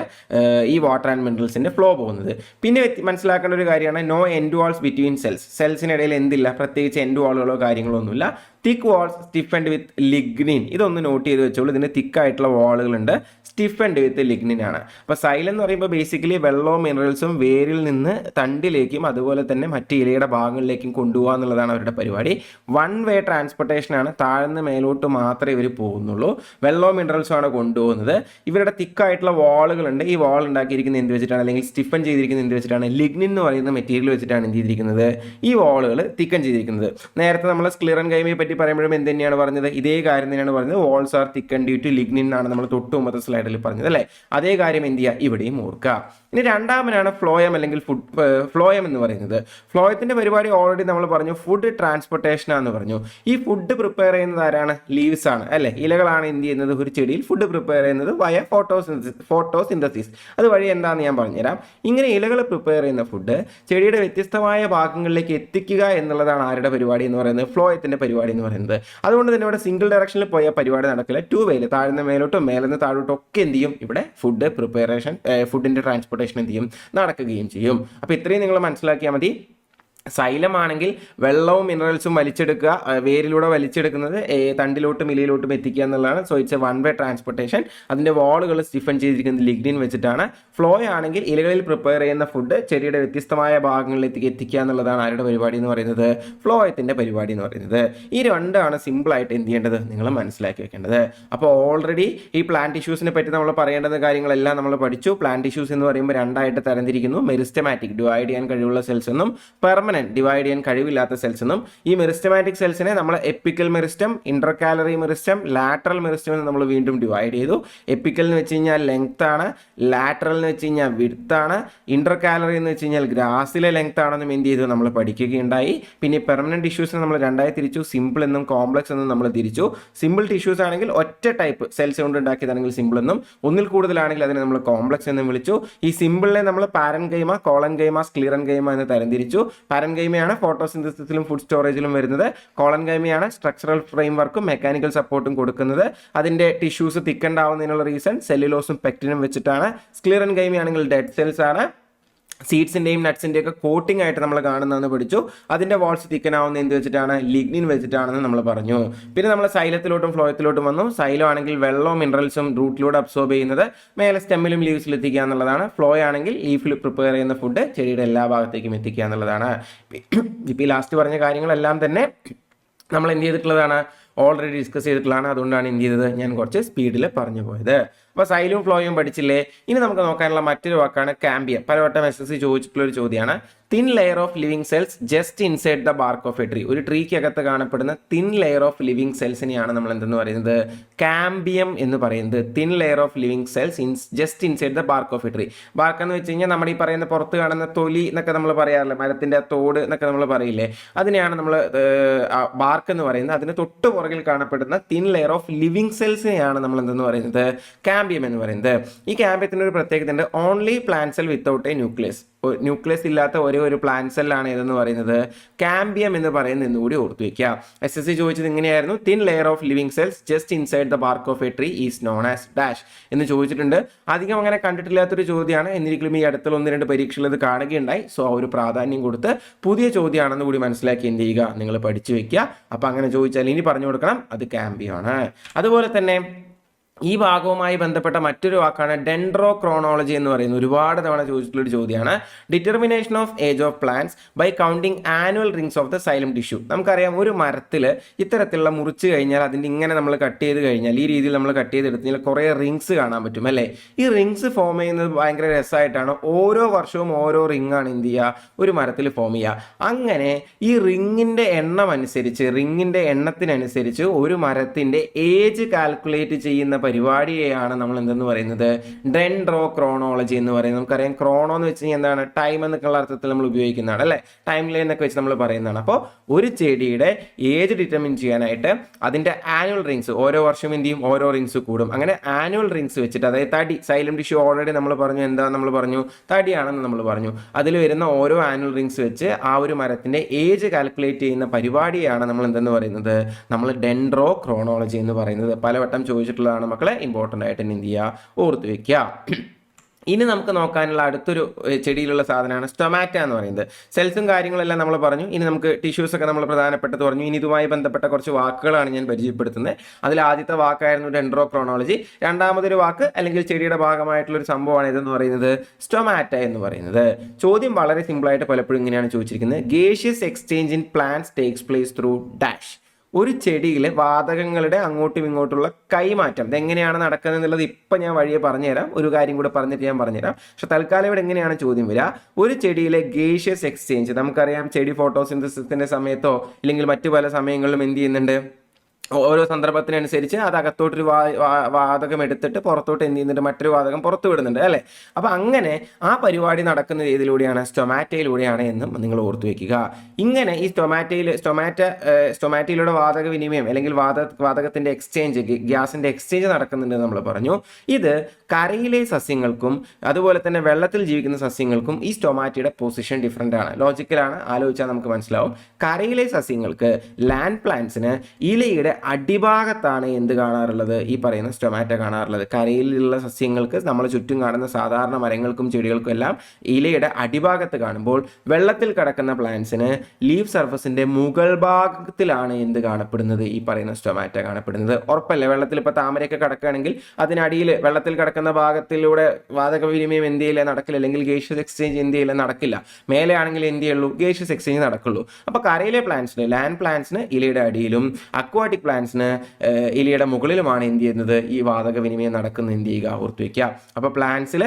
ഈ വാട്ടർ ആൻഡ് മിനറൽസിന്റെ ഫ്ലോ പോകുന്നത്. പിന്നെ മനസ്സിലാക്കേണ്ട ഒരു കാര്യമാണ് no end walls between cells സെൽസിനിടയിൽ എന്തില്ല? പ്രത്യേകിച്ച് എൻഡ് വാളുകളോ കാര്യങ്ങളോ ഒന്നുമില്ല. Thick walls stiffened with lignin ഇതൊന്ന് നോട്ട് ചെയ്ത് വെച്ചോളൂ. ഇതിന് തിക്കായിട്ടുള്ള വാളുകളുണ്ട് സ്റ്റിഫൻഡ് വിത്ത് ലിഗ്നിൻ ആണ്. അപ്പോൾ സൈലം എന്ന് പറയുമ്പോൾ ബേസിക്കലി വെള്ളവും മിനറൽസും വേരിൽ നിന്ന് തണ്ടിലേക്കും അതുപോലെ തന്നെ മറ്റ് ഇലയുടെ ഭാഗങ്ങളിലേക്കും കൊണ്ടുപോകുക എന്നുള്ളതാണ് അവരുടെ പരിപാടി. വൺ വേ ട്രാൻസ്പോർട്ടേഷൻ ആണ്. താഴ്ന്ന് മേലോട്ട് മാത്രമേ ഇവർ പോകുന്നുള്ളൂ. വെള്ളവും മിനറൽസും ആണ് കൊണ്ടുപോകുന്നത്. ഇവരുടെ തിക്കായിട്ടുള്ള വാളുകളുണ്ട് ഈ വാൾ ഉണ്ടാക്കിയിരിക്കുന്ന എന്ത് വെച്ചിട്ടാണ്? അല്ലെങ്കിൽ സ്റ്റിഫൻ ചെയ്തിരിക്കുന്ന എന്ത് വെച്ചിട്ടാണ്? ലിഗ്നിൻ എന്ന് പറയുന്ന മെറ്റീരിയൽ വെച്ചിട്ടാണ് എന്ത് ചെയ്തിരിക്കുന്നത്? ഈ വാളുകൾ തിക്കൻ ചെയ്തിരിക്കുന്നത്. നേരത്തെ നമ്മൾ സ്ക്ലിറൻ കൈമയെ പറ്റി പറയുമ്പോഴും എന്ത് തന്നെയാണ് പറഞ്ഞത്? ഇതേ കാര്യം തന്നെയാണ് പറഞ്ഞത്. Walls are thicken due to lignin എന്നാണ് നമ്മൾ തൊട്ട് സ്ലൈഡിൽ പറഞ്ഞത് അല്ലേ? അതേ കാര്യം എന്ത് ചെയ്യുക? ഇവിടെയും ഓർക്കുക. ഇനി രണ്ടാമനാണ് ഫ്ലോയം അല്ലെങ്കിൽ ഫുഡ് ഫ്ലോയം എന്ന് പറയുന്നത്. ഫ്ലോയത്തിന്റെ പരിപാടി ഓൾറെഡി നമ്മൾ പറഞ്ഞു ഫുഡ് ട്രാൻസ്പോർട്ടേഷൻ ആണെന്ന് പറഞ്ഞു. ഈ ഫുഡ് പ്രിപ്പയർ ചെയ്യുന്നത് ആരാണ്? ലീവ്സ് ആണ്. അല്ലേ? ഇലകളാണ് എന്ത് ചെയ്യുന്നത്? ഒരു ചെടിയിൽ ഫുഡ് പ്രിപ്പയർ ചെയ്യുന്നത് വയ ഫോട്ടോസിന്തസിസ് ഫോട്ടോസിന്തസിസ് അത് വഴി എന്താണെന്ന് ഞാൻ പറഞ്ഞുതരാം. ഇങ്ങനെ ഇലകൾ പ്രിപ്പയർ ചെയ്യുന്ന ഫുഡ് ചെടിയുടെ വ്യത്യസ്തമായ ഭാഗങ്ങളിലേക്ക് എത്തിക്കുക എന്നുള്ളതാണ് ആരുടെ പരിപാടി എന്ന് പറയുന്നത്? ഫ്ലോയത്തിന്റെ പരിപാടി എന്ന് പറയുന്നത്. അതുകൊണ്ട് തന്നെ ഇവിടെ സിംഗിൾ ഡയറക്ഷനിൽ പോയ പരിപാടി നടക്കില്ല. ടു വേയിൽ താഴ്ന്ന മേലോട്ടും മേലെന്ന് താഴോട്ടും ഒക്കെ എന്ത് ചെയ്യും? ഇവിടെ ഫുഡ് പ്രിപ്പറേഷൻ ഫുഡിന്റെ ട്രാൻസ്പോർട്ടേഷൻ എന്ത് ചെയ്യും? നടക്കുകയും ചെയ്യും. അപ്പോൾ ഇത്രയും നിങ്ങൾ മനസ്സിലാക്കിയാൽ മതി. സൈലമാണെങ്കിൽ വെള്ളവും മിനറൽസും വലിച്ചെടുക്കുക വേരിലൂടെ വലിച്ചെടുക്കുന്നത് തണ്ടിലോട്ടും ഇലയിലോട്ടും എത്തിക്കുക എന്നുള്ളതാണ്. So it's a one way transportation അതിന്റെ വാളുകൾ സ്റ്റിഫൻ ചെയ്തിരിക്കുന്നത് ലിഗ്നിൻ വെച്ചിട്ടാണ്. ഫ്ലോ ആണെങ്കിൽ ഇലകളിൽ പ്രിപ്പയർ ചെയ്യുന്ന ഫുഡ് ചെടിയുടെ വ്യത്യസ്തമായ ഭാഗങ്ങളിലേക്ക് എത്തിക്കുക എന്നുള്ളതാണ് ആരുടെ പരിപാടി എന്ന് പറയുന്നത്? ഫ്ലോയത്തിന്റെ പരിപാടി എന്ന് പറയുന്നത്. ഈ രണ്ടാണ് സിമ്പിളായിട്ട് എന്ത് ചെയ്യേണ്ടത്? നിങ്ങൾ മനസ്സിലാക്കി വെക്കേണ്ടത്. അപ്പോൾ ഓൾറെഡി ഈ പ്ലാന്റ് ഇഷ്യൂസിനെ പറ്റി നമ്മൾ പറയേണ്ടത് കാര്യങ്ങളെല്ലാം നമ്മൾ പഠിച്ചു. പ്ലാന്റ് ഇഷ്യൂസ് എന്ന് പറയുമ്പോൾ രണ്ടായിട്ട് തരംതിരിക്കുന്നു. മെറിസ്റ്റമാറ്റിക് ഡിവൈഡ് ചെയ്യാൻ കഴിവുള്ള സെൽസ് എന്നും ഡിവൈഡ് ചെയ്യാൻ കഴിവില്ലാത്ത സെൽസ് എന്നും ഈ മെറിസ്റ്റമാറ്റിക് സെൽസിനെ നമ്മൾ apical meristem intercalary meristem lateral meristem എന്ന് നമ്മൾ വീണ്ടും ഡിവൈഡ് ചെയ്തു. എപ്പിക്കൽ എന്ന് വെച്ച് കഴിഞ്ഞാൽ ലെങ്ത് ആണ്. ലാറ്ററൽ എന്ന് വെച്ച് കഴിഞ്ഞാൽ വിഡ്ത്ത് ആണ്. ഇന്റർകാലറി എന്ന് വെച്ച് കഴിഞ്ഞാൽ ഗ്രാസിലെ ലെങ്ത് ആണെന്നും എന്ത് ചെയ്തു? നമ്മൾ പഠിക്കുകയുണ്ടായി. പിന്നെ പെർമനന്റ് ടിഷ്യൂസിനെ നമ്മൾ രണ്ടായി തിരിച്ചു. സിമ്പിൾ എന്നും കോംപ്ലക്സ് എന്നും നമ്മൾ തിരിച്ചു. സിമ്പിൾ ടിഷ്യൂസ് ആണെങ്കിൽ ഒറ്റ ടൈപ്പ് സെൽസ് കൊണ്ട് ഉണ്ടാക്കിയതാണെങ്കിൽ സിമ്പിൾ എന്നും. ഒന്നിൽ കൂടുതലാണെങ്കിൽ അതിനെ നമ്മൾ കോംപ്ലക്സ് എന്നും വിളിച്ചു. ഈ സിമ്പിളിനെ നമ്മൾ പാരൻ ഗൈമ കോളൻ ഗൈമ സ്ക്ലീറൻ ഗൈമ എന്ന് തരംതിരിച്ചു പാരൻ ഗെയ്മയാണ് ഫോട്ടോസിന്തസിസിലും ഫുഡ് സ്റ്റോറേജിലും വരുന്നത്. കോളൻ ഗൈമയാണ് സ്ട്രക്ചറൽ ഫ്രെയിം വർക്കും മെക്കാനിക്കൽ സപ്പോർട്ടും കൊടുക്കുന്നത് അതിന്റെ ടിഷ്യൂസ് തിക്കണ്ടാവുന്നതിനുള്ള റീസൺ സെല്ലുലോസും പെക്റ്റിനും വെച്ചിട്ടാണ്. സ്ക്ലിയറൻ ഗെയ്മയാണെങ്കിൽ ഡെഡ് സെൽസ് ആണ്. സീഡ്സിന്റെയും നട്ട്സിന്റെയും ഒക്കെ കോട്ടിംഗ് ആയിട്ട് നമ്മൾ കാണുന്നതെന്ന് പഠിച്ചു. അതിന്റെ വാൾസ് തിക്കനാവുന്ന എന്ത് വെച്ചിട്ടാണ്? ലിഗ്നിൻ വെച്ചിട്ടാണെന്ന് നമ്മൾ പറഞ്ഞു. പിന്നെ നമ്മൾ സൈലത്തിലോട്ടും ഫ്ലോയത്തിലോട്ടും വന്നു. സൈലോ ആണെങ്കിൽ വെള്ളവും മിനറൽസും റൂട്ടിലൂടെ അബ്സോർബ് ചെയ്യുന്നത് മേലെ സ്റ്റെമ്മിലും ലീവ്സിൽ എത്തിക്കുക എന്നുള്ളതാണ്. ഫ്ലോ ആണെങ്കിൽ ലീഫിൽ പ്രിപ്പയർ ചെയ്യുന്ന ഫുഡ് ചെടിയുടെ എല്ലാ ഭാഗത്തേക്കും എത്തിക്കുക എന്നുള്ളതാണ്. ഇപ്പോൾ ഈ ലാസ്റ്റ് പറഞ്ഞ കാര്യങ്ങളെല്ലാം തന്നെ നമ്മൾ എന്ത് ചെയ്തിട്ടുള്ളതാണ്? ഓൾറെഡി ഡിസ്കസ് ചെയ്തിട്ടുള്ളതാണ്. അതുകൊണ്ടാണ് എന്ത് ചെയ്തത്? ഞാൻ കുറച്ച് സ്പീഡിൽ പറഞ്ഞു പോയത്. അപ്പോൾ സൈലും ഫ്ലോയും പഠിച്ചില്ലേ? ഇനി നമുക്ക് നോക്കാനുള്ള മറ്റൊരു വാക്കാണ് കാമ്പിയം പലവട്ടം എസ് എസ് സി ചോദിച്ചിട്ടുള്ള ഒരു ചോദ്യമാണ് thin layer of living cells just inside the bark of a tree ഒരു ട്രീക്ക് അകത്ത് കാണപ്പെടുന്ന തിൻ ലെയർ ഓഫ് ലിവിങ് സെൽസിനെയാണ് നമ്മൾ എന്തെന്ന് പറയുന്നത്? കാമ്പിയം എന്ന് പറയുന്നത്. Thin layer of living cells in just inside the bark of a tree bark എന്ന് വെച്ച് കഴിഞ്ഞാൽ നമ്മുടെ ഈ പറയുന്ന പുറത്ത് കാണുന്ന തൊലി എന്നൊക്കെ നമ്മൾ പറയാറില്ലേ? മരത്തിന്റെ തോട് എന്നൊക്കെ നമ്മൾ പറയില്ലേ? അതിനെയാണ് നമ്മൾ ബാർക്ക് എന്ന് പറയുന്നത്. അതിന് തൊട്ട് പുറകിൽ കാണപ്പെടുന്ന തിൻ ലെയർ ഓഫ് ലിവിങ് സെൽസിനെയാണ് നമ്മൾ എന്തെന്ന് പറയുന്നത്? കാമ്പിയം എന്ന് പറയുന്നത്. ഈ കാമ്പിയത്തിന് ഒരു പ്രത്യേകത ഉണ്ട് only plant cell without a nucleus nucleus ഇല്ലാത്ത ഒരേ ഒരു പ്ലാന്റ് സെല്ലാണ് ഏതെന്ന് പറയുന്നത്. കാമ്പിയം എന്ന് പറയുന്നത് എന്നുകൂടി ഓർത്തു വയ്ക്കുക എസ് എസ് സി ചോദിച്ചത് ഇങ്ങനെയായിരുന്നു. Thin layer of living cells just inside the bark of a tree is known as dash എന്ന് ചോദിച്ചിട്ടുണ്ട്. അധികം അങ്ങനെ കണ്ടിട്ടില്ലാത്തൊരു ചോദ്യമാണ്. എന്നിരിക്കലും ഈ അടുത്തുള്ള ഒന്ന് രണ്ട് പരീക്ഷകൾ ഇത് കാണുകയുണ്ടായി. സോ ആ ഒരു പ്രാധാന്യം കൊടുത്ത് പുതിയ ചോദ്യമാണെന്ന് കൂടി മനസ്സിലാക്കി എന്ത് ചെയ്യുക? നിങ്ങൾ പഠിച്ചു വെക്കുക. അപ്പം അങ്ങനെ ചോദിച്ചാൽ ഇനി പറഞ്ഞു കൊടുക്കണം. അത് കാമ്പിയാണ് അതുപോലെ തന്നെ ഈ ഭാഗവുമായി ബന്ധപ്പെട്ട മറ്റൊരു വാക്കാണ് ഡെൻഡ്രോ ക്രോണോളജി എന്ന് പറയുന്നത്. ഒരുപാട് തവണ ചോദിച്ചിട്ടുള്ള ഒരു ചോദ്യമാണ്. Determination of age of plants by counting annual rings of the xylem tissue നമുക്കറിയാം ഒരു മരത്തിൽ ഇത്തരത്തിലുള്ള മുറിച്ച് കഴിഞ്ഞാൽ അതിന്റെ ഇങ്ങനെ നമ്മൾ കട്ട് ചെയ്ത് കഴിഞ്ഞാൽ ഈ രീതിയിൽ നമ്മൾ കട്ട് ചെയ്ത് കഴിഞ്ഞാൽ കുറേ റിങ്സ് കാണാൻ പറ്റും അല്ലേ? ഈ റിങ്സ് ഫോം ചെയ്യുന്നത് ഭയങ്കര രസമായിട്ടാണ്. ഓരോ വർഷവും ഓരോ റിങ് ആണ് എന്ത് ചെയ്യുക? ഒരു മരത്തിൽ ഫോം ചെയ്യുക. അങ്ങനെ ഈ റിങ്ങിന്റെ എണ്ണം അനുസരിച്ച് റിങ്ങിന്റെ എണ്ണത്തിനനുസരിച്ച് ഒരു മരത്തിന്റെ ഏജ് കാൽക്കുലേറ്റ് ചെയ്യുന്ന പരിപാടിയെയാണ് നമ്മൾ എന്തെന്ന് പറയുന്നത്? ഡെൻഡ്രോ ക്രോണോളജി എന്ന് പറയുന്നത്. നമുക്കറിയാം ക്രോണോ എന്ന് വെച്ച് കഴിഞ്ഞാൽ എന്താണ്? ടൈം എന്നൊക്കെയുള്ള അർത്ഥത്തിൽ നമ്മൾ ഉപയോഗിക്കുന്നതാണ് അല്ലേ? ടൈം ലൈൻ എന്നൊക്കെ വെച്ച് നമ്മൾ പറയുന്നതാണ്. അപ്പോൾ ഒരു ചെടിയുടെ ഏജ് ഡിറ്റർമിൻ ചെയ്യാനായിട്ട് അതിന്റെ ആനുവൽ റിങ്സ് ഓരോ വർഷം എന്ത് ചെയ്യും? ഓരോ റിങ്സ് കൂടും. അങ്ങനെ ആനുവൽ റിങ്സ് വെച്ചിട്ട് അതായത് തടി സൈലം ടിഷ്യൂ ഓൾറെഡി നമ്മൾ പറഞ്ഞു. എന്താ നമ്മൾ പറഞ്ഞു? തടിയാണെന്ന് നമ്മൾ പറഞ്ഞു. അതിൽ വരുന്ന ഓരോ ആനുവൽ റിങ്സ് വെച്ച് ആ ഒരു മരത്തിന്റെ ഏജ് കാൽക്കുലേറ്റ് ചെയ്യുന്ന പരിപാടിയാണ് നമ്മൾ എന്തെന്ന് പറയുന്നത്? നമ്മൾ ഡെൻഡ്രോ ക്രോണോളജി എന്ന് പറയുന്നത്. പലവട്ടം ചോദിച്ചിട്ടുള്ളതാണ് മക്കളെ ഇമ്പോർട്ടന്റ് ആയിട്ട് എന്ത് ചെയ്യുക ഓർത്ത് വെക്കുക ഇനി നമുക്ക് നോക്കാനുള്ള അടുത്തൊരു ചെടിയിലുള്ള സാധനമാണ് സ്റ്റൊമാറ്റ എന്ന് പറയുന്നത്. സെൽസും കാര്യങ്ങളെല്ലാം നമ്മൾ പറഞ്ഞു. ഇനി നമുക്ക് ടിഷ്യൂസ് ഒക്കെ നമ്മൾ പ്രധാനപ്പെട്ടത് പറഞ്ഞു. ഇനി ഇതുമായി ബന്ധപ്പെട്ട കുറച്ച് വാക്കുകളാണ് ഞാൻ പരിചയപ്പെടുത്തുന്നത്. അതിൽ ആദ്യത്തെ വാക്കായിരുന്നു ഡെൻഡ്രോ ക്രോണോളജി രണ്ടാമതൊരു വാക്ക് അല്ലെങ്കിൽ ചെടിയുടെ ഭാഗമായിട്ടുള്ള ഒരു സംഭവമാണ് ഇതെന്ന് പറയുന്നത് സ്റ്റൊമാറ്റ എന്ന് പറയുന്നത്. ചോദ്യം വളരെ സിമ്പിളായിട്ട് പലപ്പോഴും ഇങ്ങനെയാണ് ചോദിച്ചിരിക്കുന്നത്. Gaseous exchange in plants takes place through dash ഒരു ചെടിയിൽ വാതകങ്ങളുടെ അങ്ങോട്ടും ഇങ്ങോട്ടുള്ള കൈമാറ്റം. ഇതെങ്ങനെയാണ് നടക്കുന്നത് എന്നുള്ളത് ഇപ്പം ഞാൻ വഴിയെ പറഞ്ഞുതരാം. ഒരു കാര്യം കൂടെ പറഞ്ഞിട്ട് ഞാൻ പറഞ്ഞുതരാം. പക്ഷെ തൽക്കാലം ഇവിടെ എങ്ങനെയാണ് ചോദ്യം വരിക? ഒരു ചെടിയിലെ ഗേഷ്യസ് എക്സ്ചേഞ്ച്. നമുക്കറിയാം ചെടി ഫോട്ടോസിന്തസിസിന്റെ സമയത്തോ ഇല്ലെങ്കിൽ മറ്റു പല സമയങ്ങളിലും എന്ത് ചെയ്യുന്നുണ്ട്? ഓരോ സന്ദർഭത്തിനനുസരിച്ച് അത് അകത്തോട്ടൊരു വാ വാതകം എടുത്തിട്ട് പുറത്തോട്ട് എന്ത് ചെയ്യുന്നുണ്ട്? മറ്റൊരു വാതകം പുറത്തു വിടുന്നുണ്ട് അല്ലേ? അപ്പം അങ്ങനെ ആ പരിപാടി നടക്കുന്ന രീതിയിലൂടെയാണ് സ്റ്റൊമാറ്റയിലൂടെയാണ് എന്നും നിങ്ങൾ ഓർത്തു വെക്കുക. ഇങ്ങനെ ഈ സ്റ്റൊമാറ്റയിൽ സ്റ്റൊമാറ്റ സ്റ്റൊമാറ്റയിലൂടെ വാതക വിനിമയം അല്ലെങ്കിൽ വാത വാതകത്തിന്റെ എക്സ്ചേഞ്ച് ഗ്യാസിന്റെ എക്സ്ചേഞ്ച് നടക്കുന്നുണ്ടെന്ന് നമ്മൾ പറഞ്ഞു. ഇത് കരയിലെ സസ്യങ്ങൾക്കും അതുപോലെ തന്നെ വെള്ളത്തിൽ ജീവിക്കുന്ന സസ്യങ്ങൾക്കും ഈ സ്റ്റൊമാറ്റയുടെ പൊസിഷൻ ഡിഫറെന്റ് ആണ്. ലോജിക്കലാണ് ആലോചിച്ചാൽ നമുക്ക് മനസ്സിലാവും. കരയിലെ സസ്യങ്ങൾക്ക് ലാൻഡ് പ്ലാന്റ്സിന് ഇലയുടെ അടിഭാഗത്താണ് എന്ത് കാണാറുള്ളത്? ഈ പറയുന്ന സ്റ്റൊമാറ്റ കാണാറുള്ളത്. കരയിലുള്ള സസ്യങ്ങൾക്ക് നമ്മൾ ചുറ്റും കാണുന്ന സാധാരണ മരങ്ങൾക്കും ചെടികൾക്കും എല്ലാം ഇലയുടെ അടിഭാഗത്ത് കാണുമ്പോൾ വെള്ളത്തിൽ കിടക്കുന്ന പ്ലാന്റ്സിന് ലീഫ് സർഫസിന്റെ മുകൾ ഭാഗത്തിലാണ് എന്ത് കാണപ്പെടുന്നത്? ഈ പറയുന്ന സ്റ്റൊമാറ്റ കാണപ്പെടുന്നത്. ഉറപ്പല്ലേ? വെള്ളത്തിൽ ഇപ്പോൾ താമരയൊക്കെ കിടക്കുകയാണെങ്കിൽ അതിനടിയിൽ വെള്ളത്തിൽ കിടക്കുന്ന ഭാഗത്തിലൂടെ വാതക വിനിമയം എന്ത് ചെയ്യില്ല നടക്കില്ല. അല്ലെങ്കിൽ ഗേഷ്യസ് എക്സ്ചേഞ്ച് എന്ത് ചെയ്യില്ല നടക്കില്ല. മേലെ ആണെങ്കിൽ എന്ത് ചെയ്യുള്ളൂ ഗേഷ്യസ് എക്സ്ചേഞ്ച് നടക്കുള്ളൂ. അപ്പോൾ കരയിലെ പ്ലാന്റ്സിന് ലാൻഡ് പ്ലാന്റ്സിന് ഇലയുടെ അടിയിലും അക്വാട്ടിക് പ്ലാന്റ്സിന് ഇലയുടെ മുകളിലുമാണ് എന്ത് ചെയ്യുന്നത്? ഈ വാതക വിനിമയം നടക്കുന്ന എന്ത് ചെയ്യുക? ഓർത്ത് വയ്ക്കുക അപ്പോൾ പ്ലാന്റ്സിൽ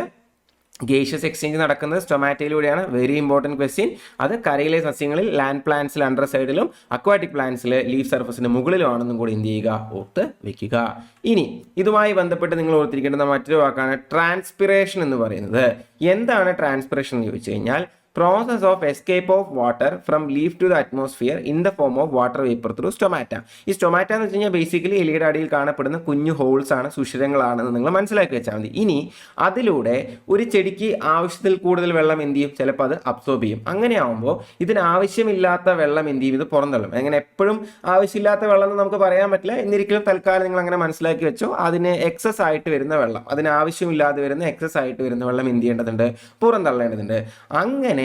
ഗേഷ്യസ് എക്സ്ചേഞ്ച് നടക്കുന്നത് സ്റ്റൊമാറ്റയിലൂടെയാണ്. വെരി ഇമ്പോർട്ടന്റ് ക്വസ്റ്റ്യൻ അത് കരയിലെ സസ്യങ്ങളിൽ ലാൻഡ് പ്ലാന്റ്സിൽ അണ്ടർ സൈഡിലും അക്വാറ്റിക് പ്ലാന്റ്സിൽ ലീഫ് സർഫസിന് മുകളിലുമാണെന്നും കൂടി എന്ത് ചെയ്യുക? ഓർത്ത് വെക്കുക. ഇനി ഇതുമായി ബന്ധപ്പെട്ട് നിങ്ങൾ ഓർത്തിരിക്കേണ്ടുന്ന മറ്റൊരു വാക്കാണ് ട്രാൻസ്പിറേഷൻ എന്ന് പറയുന്നത്. എന്താണ് ട്രാൻസ്പിറേഷൻ എന്ന് ചോദിച്ചു കഴിഞ്ഞാൽ process of escape of water from leaf to the atmosphere in the form of water vapour through stomata ഈ സ്റ്റൊമാറ്റ എന്ന് വെച്ച് കഴിഞ്ഞാൽ ബേസിക്കലി എലിയുടെ അടിയിൽ കാണപ്പെടുന്ന കുഞ്ഞു ഹോൾസ് ആണ് സുഷിരങ്ങളാണെന്ന് നിങ്ങൾ മനസ്സിലാക്കി വെച്ചാൽ മതി. ഇനി അതിലൂടെ ഒരു ചെടിക്ക് ആവശ്യത്തിൽ കൂടുതൽ വെള്ളം എന്ത് ചെയ്യും? ചിലപ്പോൾ അത് അബ്സോർബ് ചെയ്യും. അങ്ങനെ ആവുമ്പോൾ ഇതിന് ആവശ്യമില്ലാത്ത വെള്ളം എന്ത് ചെയ്യും? ഇത് പുറന്തള്ളും. അങ്ങനെ എപ്പോഴും ആവശ്യമില്ലാത്ത വെള്ളം എന്ന് നമുക്ക് പറയാൻ പറ്റില്ല. എന്നിരിക്കലും തൽക്കാലം നിങ്ങൾ അങ്ങനെ മനസ്സിലാക്കി വെച്ചോ. അതിന് എക്സസ് ആയിട്ട് വരുന്ന വെള്ളം അതിന് ആവശ്യമില്ലാതെ വരുന്ന എക്സസ് ആയിട്ട് വരുന്ന വെള്ളം എന്ത് ചെയ്യേണ്ടതുണ്ട്? പുറന്തള്ളേണ്ടതുണ്ട്. അങ്ങനെ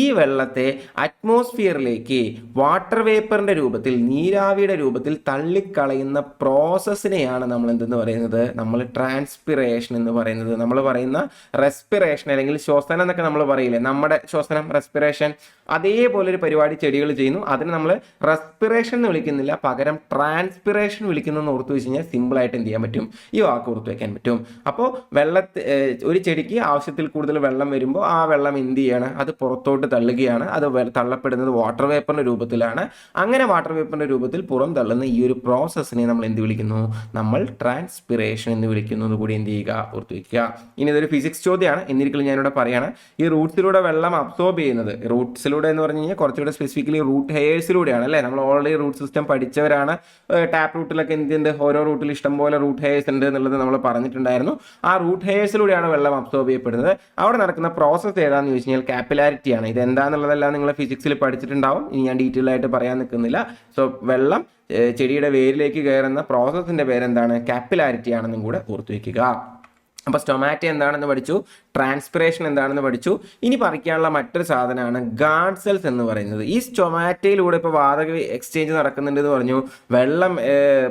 ഈ വെള്ളത്തെ അറ്റ്മോസ്ഫിയറിലേക്ക് വാട്ടർ വേപ്പറിന്റെ രൂപത്തിൽ നീരാവിയുടെ രൂപത്തിൽ തള്ളിക്കളയുന്ന പ്രോസസ്സിനെയാണ് നമ്മൾ എന്തെന്ന് പറയുന്നത്? നമ്മൾ ട്രാൻസ്പിറേഷൻ എന്ന് പറയുന്നത്. നമ്മൾ പറയുന്ന റെസ്പിറേഷൻ അല്ലെങ്കിൽ ശ്വസനം എന്നൊക്കെ നമ്മൾ പറയില്ലേ? നമ്മുടെ ശ്വസനം റെസ്പിറേഷൻ അതേപോലെ ഒരു പരിപാടി ചെടികൾ ചെയ്യുന്നു. അതിന് നമ്മൾ റെസ്പിറേഷൻ എന്ന് വിളിക്കുന്നില്ല. പകരം ട്രാൻസ്പിറേഷൻ വിളിക്കുന്നു ഓർത്ത് വെച്ച് കഴിഞ്ഞാൽ സിമ്പിൾ ആയിട്ട് എന്ത് ചെയ്യാൻ പറ്റും? ഈ വാക്ക് ഓർത്ത് വെക്കാൻ പറ്റും. അപ്പോൾ വെള്ളത്തിൽ ഒരു ചെടിക്ക് ആവശ്യത്തിൽ കൂടുതൽ വെള്ളം വരുമ്പോൾ ആ വെള്ളം എന്ത് ചെയ്യണം? അത് പുറത്തോട്ട് തള്ളുകയാണ്. അത് തള്ളപ്പെടുന്നത് വാട്ടർ വേപ്പറിന്റെ രൂപത്തിലാണ്. അങ്ങനെ വാട്ടർ വേപ്പറിന്റെ രൂപത്തിൽ പുറം തള്ളുന്ന ഈ ഒരു പ്രോസസ്സിനെ നമ്മൾ എന്ത് വിളിക്കുന്നു? നമ്മൾ ട്രാൻസ്പിറേഷൻ എന്ന് വിളിക്കുന്നത് കൂടി എന്ത് ചെയ്യുക? ഓർത്ത് വയ്ക്കുക ഇനി ഇതൊരു ഫിസിക്സ് ചോദ്യമാണ്. എന്നിരിക്കലും ഞാനിവിടെ പറയുകയാണ് ഈ റൂട്ട്സിലൂടെ വെള്ളം അബ്സോർബ് ചെയ്യുന്നത് റൂട്ട്സിലൂടെ എന്ന് പറഞ്ഞു കഴിഞ്ഞാൽ കുറച്ചുകൂടെ സ്പെസിഫിക്കലി റൂട്ട് ഹെയേഴ്സിലൂടെയാണ് അല്ലേ? നമ്മൾ ഓൾറെഡി റൂട്ട് സിസ്റ്റം പഠിച്ചവരാണ്. ടാപ്പ് റൂട്ടിലൊക്കെ എന്തുണ്ട് ഓരോ റൂട്ടിൽ ഇഷ്ടംപോലെ റൂട്ട് ഹെയേഴ്സ് ഉണ്ട് എന്നുള്ളത് നമ്മൾ പറഞ്ഞിട്ടുണ്ടായിരുന്നു. ആ റൂട്ട് ഹെയേഴ്സിലൂടെയാണ് വെള്ളം അബ്സോർബ് ചെയ്യപ്പെടുന്നത്. അവിടെ നടക്കുന്ന പ്രോസസ്സ് ഏതാണെന്ന് ചോദിച്ചു കഴിഞ്ഞാൽ ആണ്. ഇത് എന്താണെന്നുള്ളതെല്ലാം നിങ്ങൾ ഫിസിക്സിൽ പഠിച്ചിട്ടുണ്ടാവും. ഇനി ഞാൻ ഡീറ്റെയിൽ ആയിട്ട് പറയാൻ നിൽക്കുന്നില്ല. സോ വെള്ളം ചെടിയുടെ വേരിലേക്ക് കയറുന്ന പ്രോസസ്സിന്റെ പേരെന്താണ്? കാപ്പിലാരിറ്റി ആണെന്നും കൂടെ ഓർത്തു വെക്കുക. അപ്പോൾ സ്റ്റൊമാറ്റ എന്താണെന്ന് പഠിച്ചു? ട്രാൻസ്പിറേഷൻ എന്താണെന്ന് പഠിച്ചു? ഇനി പറിക്കാനുള്ള മറ്റൊരു സാധനമാണ് ഗാർഡ് സെൽസ് എന്ന് പറയുന്നത്. ഈ സ്റ്റൊമാറ്റയിലൂടെ ഇപ്പോൾ വാതക എക്സ്ചേഞ്ച് നടക്കുന്നുണ്ട് എന്ന് പറഞ്ഞു വെള്ളം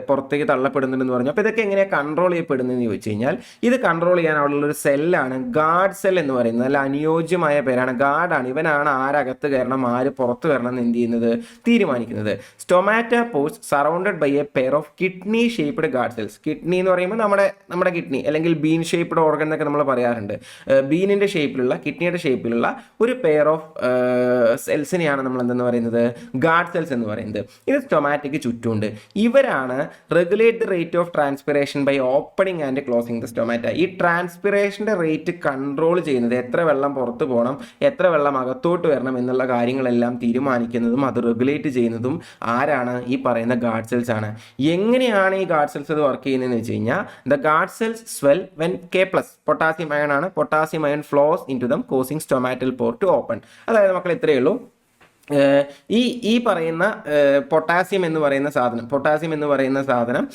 പുറത്തേക്ക് തള്ളപ്പെടുന്നുണ്ടെന്ന് പറഞ്ഞു. അപ്പോൾ ഇതൊക്കെ എങ്ങനെയാണ് കൺട്രോൾ ചെയ്യപ്പെടുന്നതെന്ന് ചോദിച്ചു കഴിഞ്ഞാൽ ഇത് കൺട്രോൾ ചെയ്യാൻ അവിടെയുള്ള ഒരു സെല്ലാണ് ഗാർഡ് സെൽ എന്ന് പറയുന്നത്. നല്ല അനുയോജ്യമായ പേരാണ്. ഗാർഡാണ് ഇവനാണ് ആരകത്ത് കയറണം ആര് പുറത്ത് വരണം എന്ന് എന്ത് ചെയ്യുന്നത്? തീരുമാനിക്കുന്നത്. Stomata post surrounded by a pair of kidney shaped guard cells kidney എന്ന് പറയുമ്പോൾ നമ്മുടെ നമ്മുടെ കിഡ്നി അല്ലെങ്കിൽ ബീൻ ഷേപ്ഡ് ഓർഗൻ എന്നൊക്കെ നമ്മൾ പറയാറുണ്ട്. ബീനിന്റെ ഷേപ്പിലുള്ള കിഡ്നിയുടെ ഷേപ്പിലുള്ള ഒരു പെയർ ഓഫ് സെൽസിനെയാണ് നമ്മൾ എന്തെന്ന് പറയുന്നത്? ഗാർഡ് സെൽസ് എന്ന് പറയുന്നത്. ഇത് സ്റ്റൊമാറ്റയ്ക്ക് ചുറ്റുമുണ്ട്. ഇവരാണ് regulate the rate of transpiration by opening and closing the stomata ഈ ട്രാൻസ്പിറേഷന്റെ റേറ്റ് കൺട്രോൾ ചെയ്യുന്നത് എത്ര വെള്ളം പുറത്ത് പോകണം എത്ര വെള്ളം അകത്തോട്ട് വരണം എന്നുള്ള കാര്യങ്ങളെല്ലാം തീരുമാനിക്കുന്നതും അത് റെഗുലേറ്റ് ചെയ്യുന്നതും ആരാണ്? ഈ പറയുന്ന ഗാർഡ് സെൽസ് ആണ്. എങ്ങനെയാണ് ഈ ഗാർഡ് സെൽസ് അത് വർക്ക് ചെയ്യുന്നതെന്ന് വെച്ച് കഴിഞ്ഞാൽ the guard cells swell when K plus potassium ion ആണ്. Potassium ion flows into them causing stomatal to open അതായത് മക്കൾ ഇത്രയേ ഉള്ളൂ. ഈ ഈ പറയുന്ന പൊട്ടാസ്യം എന്ന് പറയുന്ന സാധനം പൊട്ടാസ്യം എന്ന് പറയുന്ന സാധനം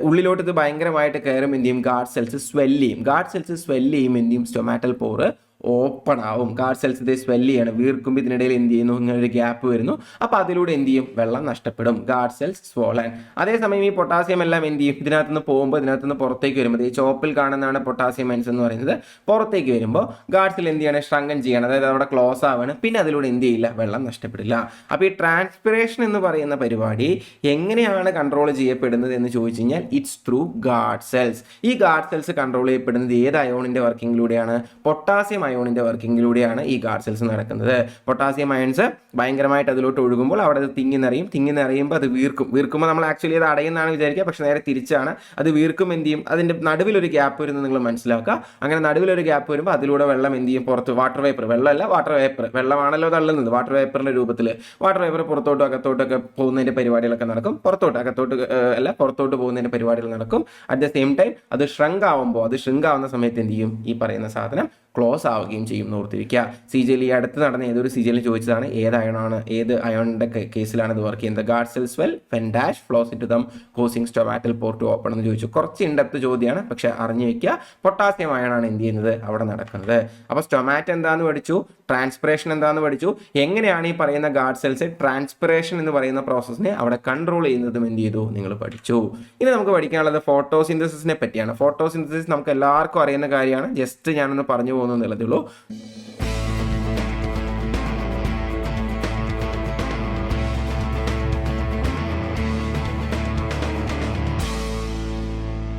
ഉള്ളിലോട്ട് ഇത് ഭയങ്കരമായിട്ട് കയറും എന്ത് ചെയ്യും? ഗാർഡ് സെൽസ് സ്വെല്ല് ചെയ്യും. ഗാർഡ് സെൽസ് സ്വെല്ല് ചെയ്യും എന്ത് ചെയ്യും? സ്റ്റൊമാറ്റൽ പോറ് ഓപ്പൺ ആവും. ഗാർഡ് സെൽസ് ഇത് സ്വെല്ല് ചെയ്യണം. വീർക്കുമ്പോൾ ഇതിനിടയിൽ എന്ത് ചെയ്യുന്നു? ഇങ്ങനെ ഒരു ഗ്യാപ്പ് വരുന്നു. അപ്പോൾ അതിലൂടെ എന്ത് ചെയ്യും? വെള്ളം നഷ്ടപ്പെടും. ഗാർഡ് സെൽസ് സ്വോളൻ അതേസമയം ഈ പൊട്ടാസ്യം എല്ലാം എന്ത് ചെയ്യും? ഇതിനകത്ത് നിന്ന് പോകുമ്പോൾ ഇതിനകത്ത് നിന്ന് പുറത്തേക്ക് വരുമ്പോൾ ഈ ചോപ്പിൽ കാണുന്നതാണ് പൊട്ടാസ്യം മെൻസ് എന്ന് പറയുന്നത്. പുറത്തേക്ക് വരുമ്പോൾ ഗാർഡ് സെൽ എന്ത് ചെയ്യണം? സ്ട്രങ്കൻ ചെയ്യണം. അതായത് അവിടെ ക്ലോസ് ആവാണ്. പിന്നെ അതിലൂടെ എന്ത് ചെയ്യില്ല? വെള്ളം നഷ്ടപ്പെടില്ല. അപ്പോൾ ഈ ട്രാൻസ്പിറേഷൻ എന്ന് പറയുന്ന പരിപാടി എങ്ങനെയാണ് കൺട്രോൾ ചെയ്യപ്പെടുന്നത് എന്ന് ചോദിച്ചു കഴിഞ്ഞാൽ ഇറ്റ്സ് ത്രൂ ഗാർഡ് സെൽസ് ഈ ഗാർഡ് സെൽസ് കൺട്രോൾ ചെയ്യപ്പെടുന്നത് ഏത് അയോണിന്റെ വർക്കിങ്ങിലൂടെയാണ് പൊട്ടാസ്യം അയോണിന്റെ വർക്കിങ്ങിലൂടെയാണ് ഈ ഗാർഡ് സെൽസ് നടക്കുന്നത്. പൊട്ടാസ്യം അയൺസ് ഭയങ്കരമായിട്ട് അതിലോട്ട് ഒഴുകുമ്പോൾ അവിടെ അത് തിങ്ങി നിറയും തിങ്ങി നിറയുമ്പോൾ അത് വീർക്കും. വീർക്കുമ്പോൾ നമ്മൾ ആക്ച്വലി അത് അടയുന്നതാണ് വിചാരിക്കുക. പക്ഷേ നേരെ തിരിച്ചാണ്. അത് വീർക്കും എന്ത് ചെയ്യും? അതിന്റെ നടുവിലൊരു ഗ്യാപ്പ് വരുന്നത് നിങ്ങൾ മനസ്സിലാക്കുക. അങ്ങനെ നടുവിലൊരു ഗ്യാപ്പ് വരുമ്പോൾ അതിലൂടെ വെള്ളം എന്ത് ചെയ്യും? പുറത്ത് വാട്ടർ വേപ്പർ. വെള്ളമല്ല വാട്ടർ വേപ്പർ. വെള്ളമാണല്ലോ തള്ളുന്നത്. വാട്ടർ വേപ്പറിന്റെ രൂപത്തിൽ വാട്ടർ വേപ്പർ പുറത്തോട്ടും അകത്തോട്ടൊക്കെ പോകുന്നതിന്റെ പരിപാടികളൊക്കെ നടക്കും. പുറത്തോട്ട് അകത്തോട്ട് അല്ല പുറത്തോട്ട് പോകുന്നതിന്റെ പരിപാടികൾ നടക്കും. അറ്റ് ദ സെയിം ടൈം അത് ഷ്രങ്ക് ആവുമ്പോൾ അത് ഷ്രിങ്ക് ആവുന്ന സമയത്ത് എന്ത് ചെയ്യും? ഈ പറയുന്ന സാധനം ക്ലോസ് ആവുകയും ചെയ്യും ഓർത്തിരിക്കുക. ജെ ഈ അടുത്ത് നടന്ന ഏതൊരു സി ജിയിൽ ചോദിച്ചതാണ്. ഏത് അയണാണ് ഏത് അയോണിന്റെ കേസിലാണ് ഇത് വർക്ക് ചെയ്യുന്നത്? Guard cells well when dash flows into them causing stomatal port open എന്ന് ചോദിച്ചു. കുറച്ച് ഇൻഡെപ്ത് ചോദ്യമാണ്. പക്ഷെ അറിഞ്ഞു വെക്കുക പൊട്ടാസ്യം അയണാണ് എന്ത് ചെയ്യുന്നത്? അവിടെ നടക്കുന്നത്. അപ്പോൾ സ്റ്റൊമാറ്റ് എന്താന്ന് പഠിച്ചു? ട്രാൻസ്പിറേഷൻ എന്താന്ന് പഠിച്ചു? എങ്ങനെയാണ് ഈ പറയുന്ന ഗാർഡ് സെൽസ് ട്രാൻസ്പിറേഷൻ എന്ന് പറയുന്ന പ്രോസസ്സിനെ അവിടെ കൺട്രോൾ ചെയ്യുന്നതും എന്ത് ചെയ്തു? നിങ്ങൾ പഠിച്ചു. ഇനി നമുക്ക് പഠിക്കാനുള്ളത് ഫോട്ടോസിന്തസിസിനെ പറ്റിയാണ്. ഫോട്ടോസിന്തസിസ് നമുക്ക് എല്ലാവർക്കും അറിയുന്ന കാര്യമാണ്. ജസ്റ്റ് ഞാനൊന്ന് പറഞ്ഞു പോകുന്നു എന്നുള്ളതേ ഉള്ളൂ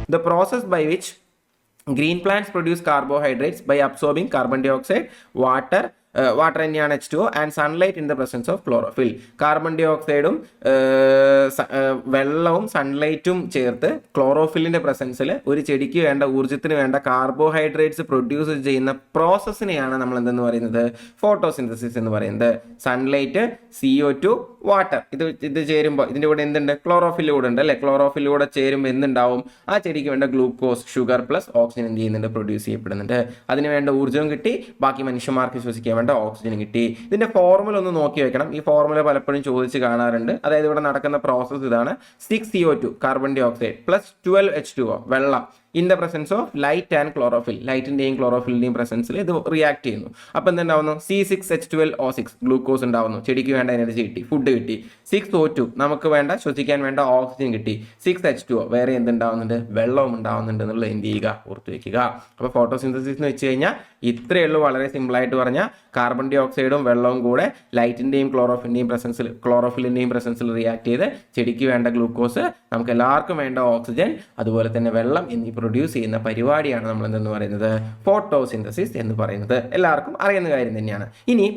the process by which green plants produce carbohydrates by absorbing carbon dioxide water water തന്നെയാണ് H two and sunlight in the presence of chlorophyll carbon dye ഓക്സൈഡും വെള്ളവും സൺലൈറ്റും ചേർത്ത് ക്ലോറോഫിലിന്റെ പ്രസൻസിൽ ഒരു ചെടിക്ക് വേണ്ട ഊർജത്തിന് വേണ്ട കാർബോഹൈഡ്രേറ്റ്സ് പ്രൊഡ്യൂസ് ചെയ്യുന്ന പ്രോസസ്സിനെയാണ് നമ്മൾ എന്തെന്ന് പറയുന്നത്? ഫോട്ടോസിന്തസിസ് എന്ന് പറയുന്നത്. Sunlight C O two water ഇത് ഇത് ചേരുമ്പോൾ ഇതിന്റെ കൂടെ എന്തുണ്ട്? ക്ലോറോഫിൽ കൂടെ ഉണ്ട് അല്ലേ? ക്ലോറോഫിൽ കൂടെ ചേരുമ്പോൾ എന്തുണ്ടാവും? ആ ചെടിക്ക് വേണ്ട ഗ്ലൂക്കോസ് ഷുഗർ പ്ലസ് ഓക്സിജൻ എന്ത് ചെയ്യുന്നുണ്ട്? പ്രൊഡ്യൂസ് ചെയ്യപ്പെടുന്നുണ്ട്. അതിന് വേണ്ട ഊർജവും കിട്ടി. ബാക്കി മനുഷ്യന്മാർക്ക് ശ്വസിക്കാൻ വേണ്ട ഓക്സിജൻ കിട്ടി. ഇതിന്റെ ഫോർമുല ഒന്ന് നോക്കി വെക്കണം. ഈ ഫോർമുല പലപ്പോഴും ചോദിച്ച് കാണാറുണ്ട്. അതായത് ഇവിടെ നടക്കുന്ന പ്രോസസ്സ് ഇതാണ് six CO two carbon dioxide plus twelve H two വെള്ളം. In the presence of light and chlorophyll ലൈറ്റിന്റെയും ക്ലോറോഫിലിന്റെയും പ്രസൻസിൽ ഇത് റിയാക്ട് ചെയ്യുന്നു. അപ്പോൾ എന്തുണ്ടാവുന്നു? C six H twelve O six glucose ഉണ്ടാവുന്നു. ചെടിക്ക് വേണ്ട എനർജി കിട്ടി ഫുഡ് കിട്ടി. സിക്സ് ഒ ടു നമുക്ക് വേണ്ട ശ്വസിക്കാൻ വേണ്ട ഓക്സിജൻ കിട്ടി. സിക്സ് എച്ച് ടു വേറെ എന്തുണ്ടാവുന്നുണ്ട്? വെള്ളവും ഉണ്ടാവുന്നുണ്ട് എന്നുള്ളത് എന്ത് ചെയ്യുക ഓർത്ത് വെക്കുക. അപ്പോൾ ഫോട്ടോസിന്തസിസ് എന്ന് വെച്ച് കഴിഞ്ഞാൽ ഇത്രയേ ഉള്ളൂ വളരെ സിമ്പിളായിട്ട് പറഞ്ഞാൽ കാർബൺ ഡൈ ഓക്സൈഡും വെള്ളവും കൂടെ ലൈറ്റിന്റെയും ക്ലോറോഫിന്റെയും പ്രസൻസിൽ ക്ലോറോഫിലിന്റെയും പ്രസൻസിൽ റിയാക്ട് ചെയ്ത് ചെടിക്ക് വേണ്ട ഗ്ലൂക്കോസ് നമുക്ക് എല്ലാവർക്കും വേണ്ട ഓക്സിജൻ അതുപോലെ തന്നെ വെള്ളം എന്നീ പ്രൊഡ്യൂസ് ചെയ്യുന്ന പരിപാടിയാണ് നമ്മൾ എന്തെന്ന് പറയുന്നത്? ഫോട്ടോസിന്തസിസ് എന്ന് പറയുന്നത്. എല്ലാവർക്കും അറിയുന്ന കാര്യം തന്നെയാണ്. ഇനി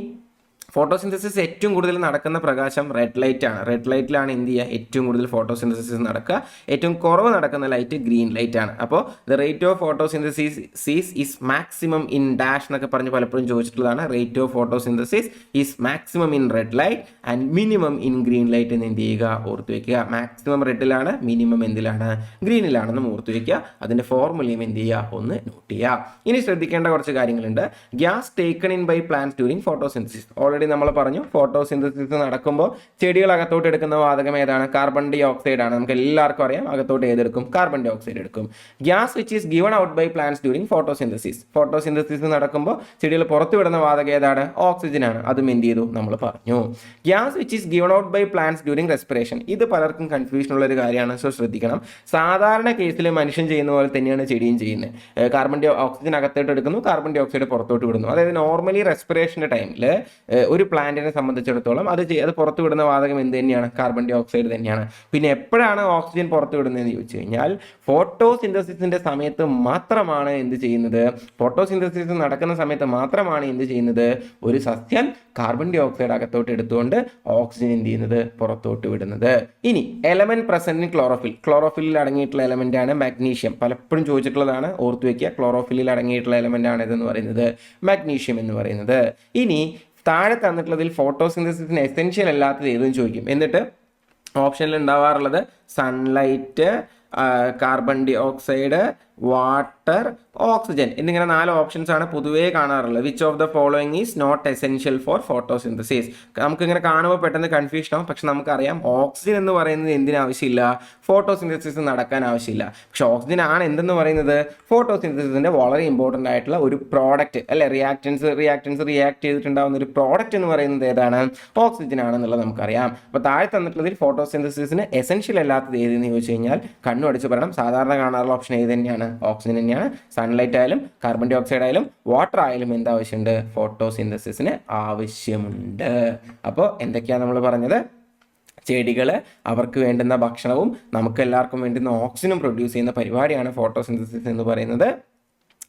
ഫോട്ടോസിന്തസിസ് ഏറ്റവും കൂടുതൽ നടക്കുന്ന പ്രകാശം റെഡ് ലൈറ്റ് ആണ്. റെഡ് ലൈറ്റിലാണ് എന്ത് ചെയ്യുക? ഏറ്റവും കൂടുതൽ ഫോട്ടോസിന്തസിസ് നടക്കുക. ഏറ്റവും കുറവ് നടക്കുന്ന ലൈറ്റ് ഗ്രീൻ ലൈറ്റ് ആണ്. അപ്പോൾ the rate of photosynthesis sees is maximum in dash എന്നൊക്കെ പറഞ്ഞ് പലപ്പോഴും ചോദിച്ചിട്ടുള്ളതാണ്. Rate of photosynthesis is maximum in red light and minimum in green light എന്ന് എന്ത് ചെയ്യുക? ഓർത്ത് വയ്ക്കുക മാക്സിമം റെഡിലാണ് മിനിമം എന്തിലാണ്? ഗ്രീനിലാണെന്ന് ഓർത്ത് വയ്ക്കുക അതിന്റെ ഫോർമുലയും എന്ത് ചെയ്യുക? ഒന്ന് നോട്ട് ചെയ്യുക. ഇനി ശ്രദ്ധിക്കേണ്ട കുറച്ച് കാര്യങ്ങളുണ്ട്. Gas taken in by plant during photosynthesis already നമ്മൾ പറഞ്ഞു. ഫോട്ടോസിന്തസിസ് നടക്കുമ്പോൾ ചെടികൾ അകത്തോട്ട് എടുക്കുന്ന വാതകം ഏതാണ്? കാർബൺ ഡി ഓക്സൈഡ് ആണ്. നമുക്ക് എല്ലാവർക്കും അറിയാം. അകത്തോട്ട് ഏതെടുക്കും? കാർബൺ ഡൈ ഓക്സൈഡ് എടുക്കും. Gas which is given out by plants during photosynthesis photosynthesis നടക്കുമ്പോൾ ചെടികൾ പുറത്തു വിടുന്ന വാതകം ഏതാണ്? ഓക്സിജൻ ആണ്. അതും എന്ത് ചെയ്തു? നമ്മൾ പറഞ്ഞു. Gas which is given out by plants during respiration ഇത് പലർക്കും കൺഫ്യൂഷൻ ഉള്ള ഒരു കാര്യമാണ്. സോ ശ്രദ്ധിക്കണം. സാധാരണ കേസിൽ മനുഷ്യൻ ചെയ്യുന്ന പോലെ തന്നെയാണ് ചെടിയും ചെയ്യുന്നത്. കാർബൺ ഡൈ ഓക്സിജൻ അകത്തോട്ട് എടുക്കുന്നു കാർബൺ ഡൈ ഓക്സൈഡ് പുറത്തോട്ട് വിടുന്നു. അതായത് നോർമലി റെസ്പിറേഷന്റെ ടൈമിൽ ഒരു പ്ലാന്റിനെ സംബന്ധിച്ചിടത്തോളം അത് അത് പുറത്തു വിടുന്ന വാതകം എന്ത് തന്നെയാണ്? കാർബൺ ഡൈ ഓക്സൈഡ് തന്നെയാണ്. പിന്നെ എപ്പോഴാണ് ഓക്സിജൻ പുറത്തു വിടുന്നതെന്ന് ചോദിച്ചു കഴിഞ്ഞാൽ ഫോട്ടോസിന്തസിസിന്റെ സമയത്ത് മാത്രമാണ് എന്ത് ചെയ്യുന്നത്? ഫോട്ടോസിന്തസിസ് നടക്കുന്ന സമയത്ത് മാത്രമാണ് എന്ത് ചെയ്യുന്നത്? ഒരു സസ്യം കാർബൺ ഡൈ ഓക്സൈഡ് അകത്തോട്ട് എടുത്തുകൊണ്ട് ഓക്സിജൻ എന്ത് ചെയ്യുന്നത്? പുറത്തോട്ട് വിടുന്നത്. ഇനി എലമെന്റ് പ്രസന്റ് ക്ലോറോഫിൽ ക്ലോറോഫിലിൽ അടങ്ങിയിട്ടുള്ള എലമെന്റ് ആണ് മാഗ്നീഷ്യം പലപ്പോഴും ചോദിച്ചിട്ടുള്ളതാണ് ഓർത്തു വെക്കുക. ക്ലോറോഫിലിൽ അടങ്ങിയിട്ടുള്ള എലമെന്റ് ആണ് ഇതെന്ന് പറയുന്നത് മാഗ്നീഷ്യം എന്ന് പറയുന്നത്. ഇനി താഴെ തന്നിട്ടുള്ളതിൽ ഫോട്ടോസിന്തസിസിന് എസെൻഷ്യൽ അല്ലാത്തത് ഏതെന്ന് ചോദിക്കും. എന്നിട്ട് ഓപ്ഷനിൽ ഉണ്ടാവാറുള്ളത് sunlight carbon dioxide water oxygen എന്നിങ്ങനെ നാല് ഓപ്ഷൻസ് ആണ് പൊതുവേ കാണാറുള്ളത്. Which of the following is not essential for photosynthesis നമുക്കിങ്ങനെ കാണുമ്പോൾ പെട്ടെന്ന് കൺഫ്യൂഷൻ ആവും. പക്ഷെ നമുക്കറിയാം ഓക്സിജൻ എന്ന് പറയുന്നത് എന്തിനാവശ്യമില്ല ഫോട്ടോസിന്തസിസ് നടക്കാൻ ആവശ്യമില്ല. പക്ഷെ ഓക്സിജൻ ആണ് എന്തെന്ന് പറയുന്നത്? ഫോട്ടോസിന്തസിസിന്റെ വളരെ ഇമ്പോർട്ടന്റ് ആയിട്ടുള്ള ഒരു പ്രോഡക്റ്റ് അല്ലെ? റിയാക്ടൻസ് റിയാക്ടൻസ് റിയാക്ട് ചെയ്തിട്ടുണ്ടാകുന്ന ഒരു പ്രോഡക്റ്റ് എന്ന് പറയുന്നത് ഏതാണ്? ഓക്സിജൻ ആണെന്നുള്ളത് നമുക്കറിയാം. അപ്പോൾ താഴെ തന്നിട്ടുള്ളതിൽ ഫോട്ടോസിന്തസിസിന് എസെൻഷ്യൽ അല്ലാത്തത് ഏതെന്ന് ചോദിച്ചു കഴിഞ്ഞാൽ കണ്ണു അടിച്ച് പറയണം. സാധാരണ കാണാറുള്ള ഓപ്ഷൻ ഏത് തന്നെയാണ്? ഓക്സിജൻ തന്നെയാണ്. സൺലൈറ്റ് ആയാലും കാർബൺ ഡൈ ഓക്സൈഡ് ആയാലും വാട്ടർ ആയാലും എന്ത് ആവശ്യമുണ്ട്? ഫോട്ടോസിന്തസിസിന് ആവശ്യമുണ്ട്. അപ്പോൾ എന്തൊക്കെയാണ് നമ്മൾ പറഞ്ഞത്? ചെടികൾ അവർക്ക് വേണ്ടുന്ന ഭക്ഷണവും നമുക്ക് എല്ലാവർക്കും വേണ്ടുന്ന ഓക്സിജനും പ്രൊഡ്യൂസ് ചെയ്യുന്ന പരിപാടിയാണ് ഫോട്ടോസിന്തസിസ് എന്ന് പറയുന്നത്.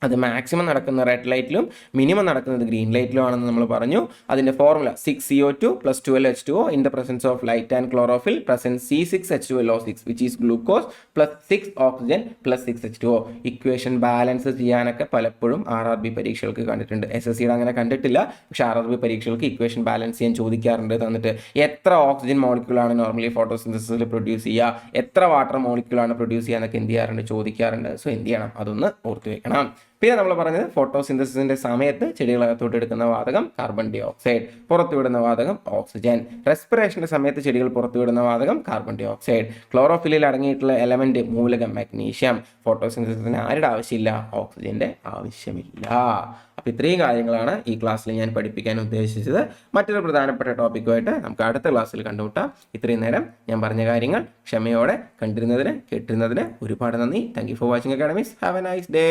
അത് മാക്സിമം നടക്കുന്ന റെഡ് ലൈറ്റിലും മിനിമം നടക്കുന്നത് ഗ്രീൻ ലൈറ്റിലും ആണെന്ന് നമ്മൾ പറഞ്ഞു. അതിന്റെ formula six C O two plus twelve H two O in the presence of light and chlorophyll presence C six H two L O six which is glucose plus six oxygen plus six H two O equation balance ചെയ്യാനൊക്കെ പലപ്പോഴും R R B പരീക്ഷകൾക്ക് കണ്ടിട്ടുണ്ട്. S S സിയുടെ അങ്ങനെ കണ്ടിട്ടില്ല. പക്ഷെ R R B പരീക്ഷകൾക്ക് equation balance ചെയ്യാൻ ചോദിക്കാറുണ്ട്. തന്നിട്ട് എത്ര ഓക്സിജൻ മോളിക്യൂളാണ് നോർമലി ഫോട്ടോസിന്തസിസിൽ പ്രൊഡ്യൂസ് ചെയ്യുക? എത്ര വാട്ടർ മോളിക്യൂളാണ് പ്രൊഡ്യൂസ് ചെയ്യുക എന്നൊക്കെ എന്ത് ചെയ്യാറുണ്ട്? ചോദിക്കാറുണ്ട്. സോ എന്ത് ചെയ്യണം? അതൊന്ന് ഓർത്ത് വെക്കണം. പിന്നെ നമ്മൾ പറഞ്ഞത് ഫോട്ടോസിന്തസിന്റെ സമയത്ത് ചെടികളകത്തോട്ട് എടുക്കുന്ന വാതകം കാർബൺ ഡൈ ഓക്സൈഡ് പുറത്തുവിടുന്ന വാതകം ഓക്സിജൻ റെസ്പിറേഷന്റെ സമയത്ത് ചെടികൾ പുറത്തുവിടുന്ന വാതകം കാർബൺ ഡൈ ഓക്സൈഡ് ക്ലോറോഫിലിൽ അടങ്ങിയിട്ടുള്ള എലമെന്റ് മൂലകം മാഗ്നീഷ്യം ഫോട്ടോസിന്തസിന് ആരുടെ ആവശ്യമില്ല? ഓക്സിജന്റെ ആവശ്യമില്ല. അപ്പോൾ ഇത്രയും കാര്യങ്ങളാണ് ഈ ക്ലാസ്സിൽ ഞാൻ പഠിപ്പിക്കാൻ ഉദ്ദേശിച്ചത്. മറ്റൊരു പ്രധാനപ്പെട്ട ടോപ്പിക്കുമായിട്ട് നമുക്ക് അടുത്ത ക്ലാസ്സിൽ കണ്ടുമുട്ടാം. ഇത്രയും നേരം ഞാൻ പറഞ്ഞ കാര്യങ്ങൾ ക്ഷമയോടെ കണ്ടിരുന്നതിന് കേട്ടിരുന്നതിന് ഒരുപാട് നന്ദി. Thank you for watching academies have a nice day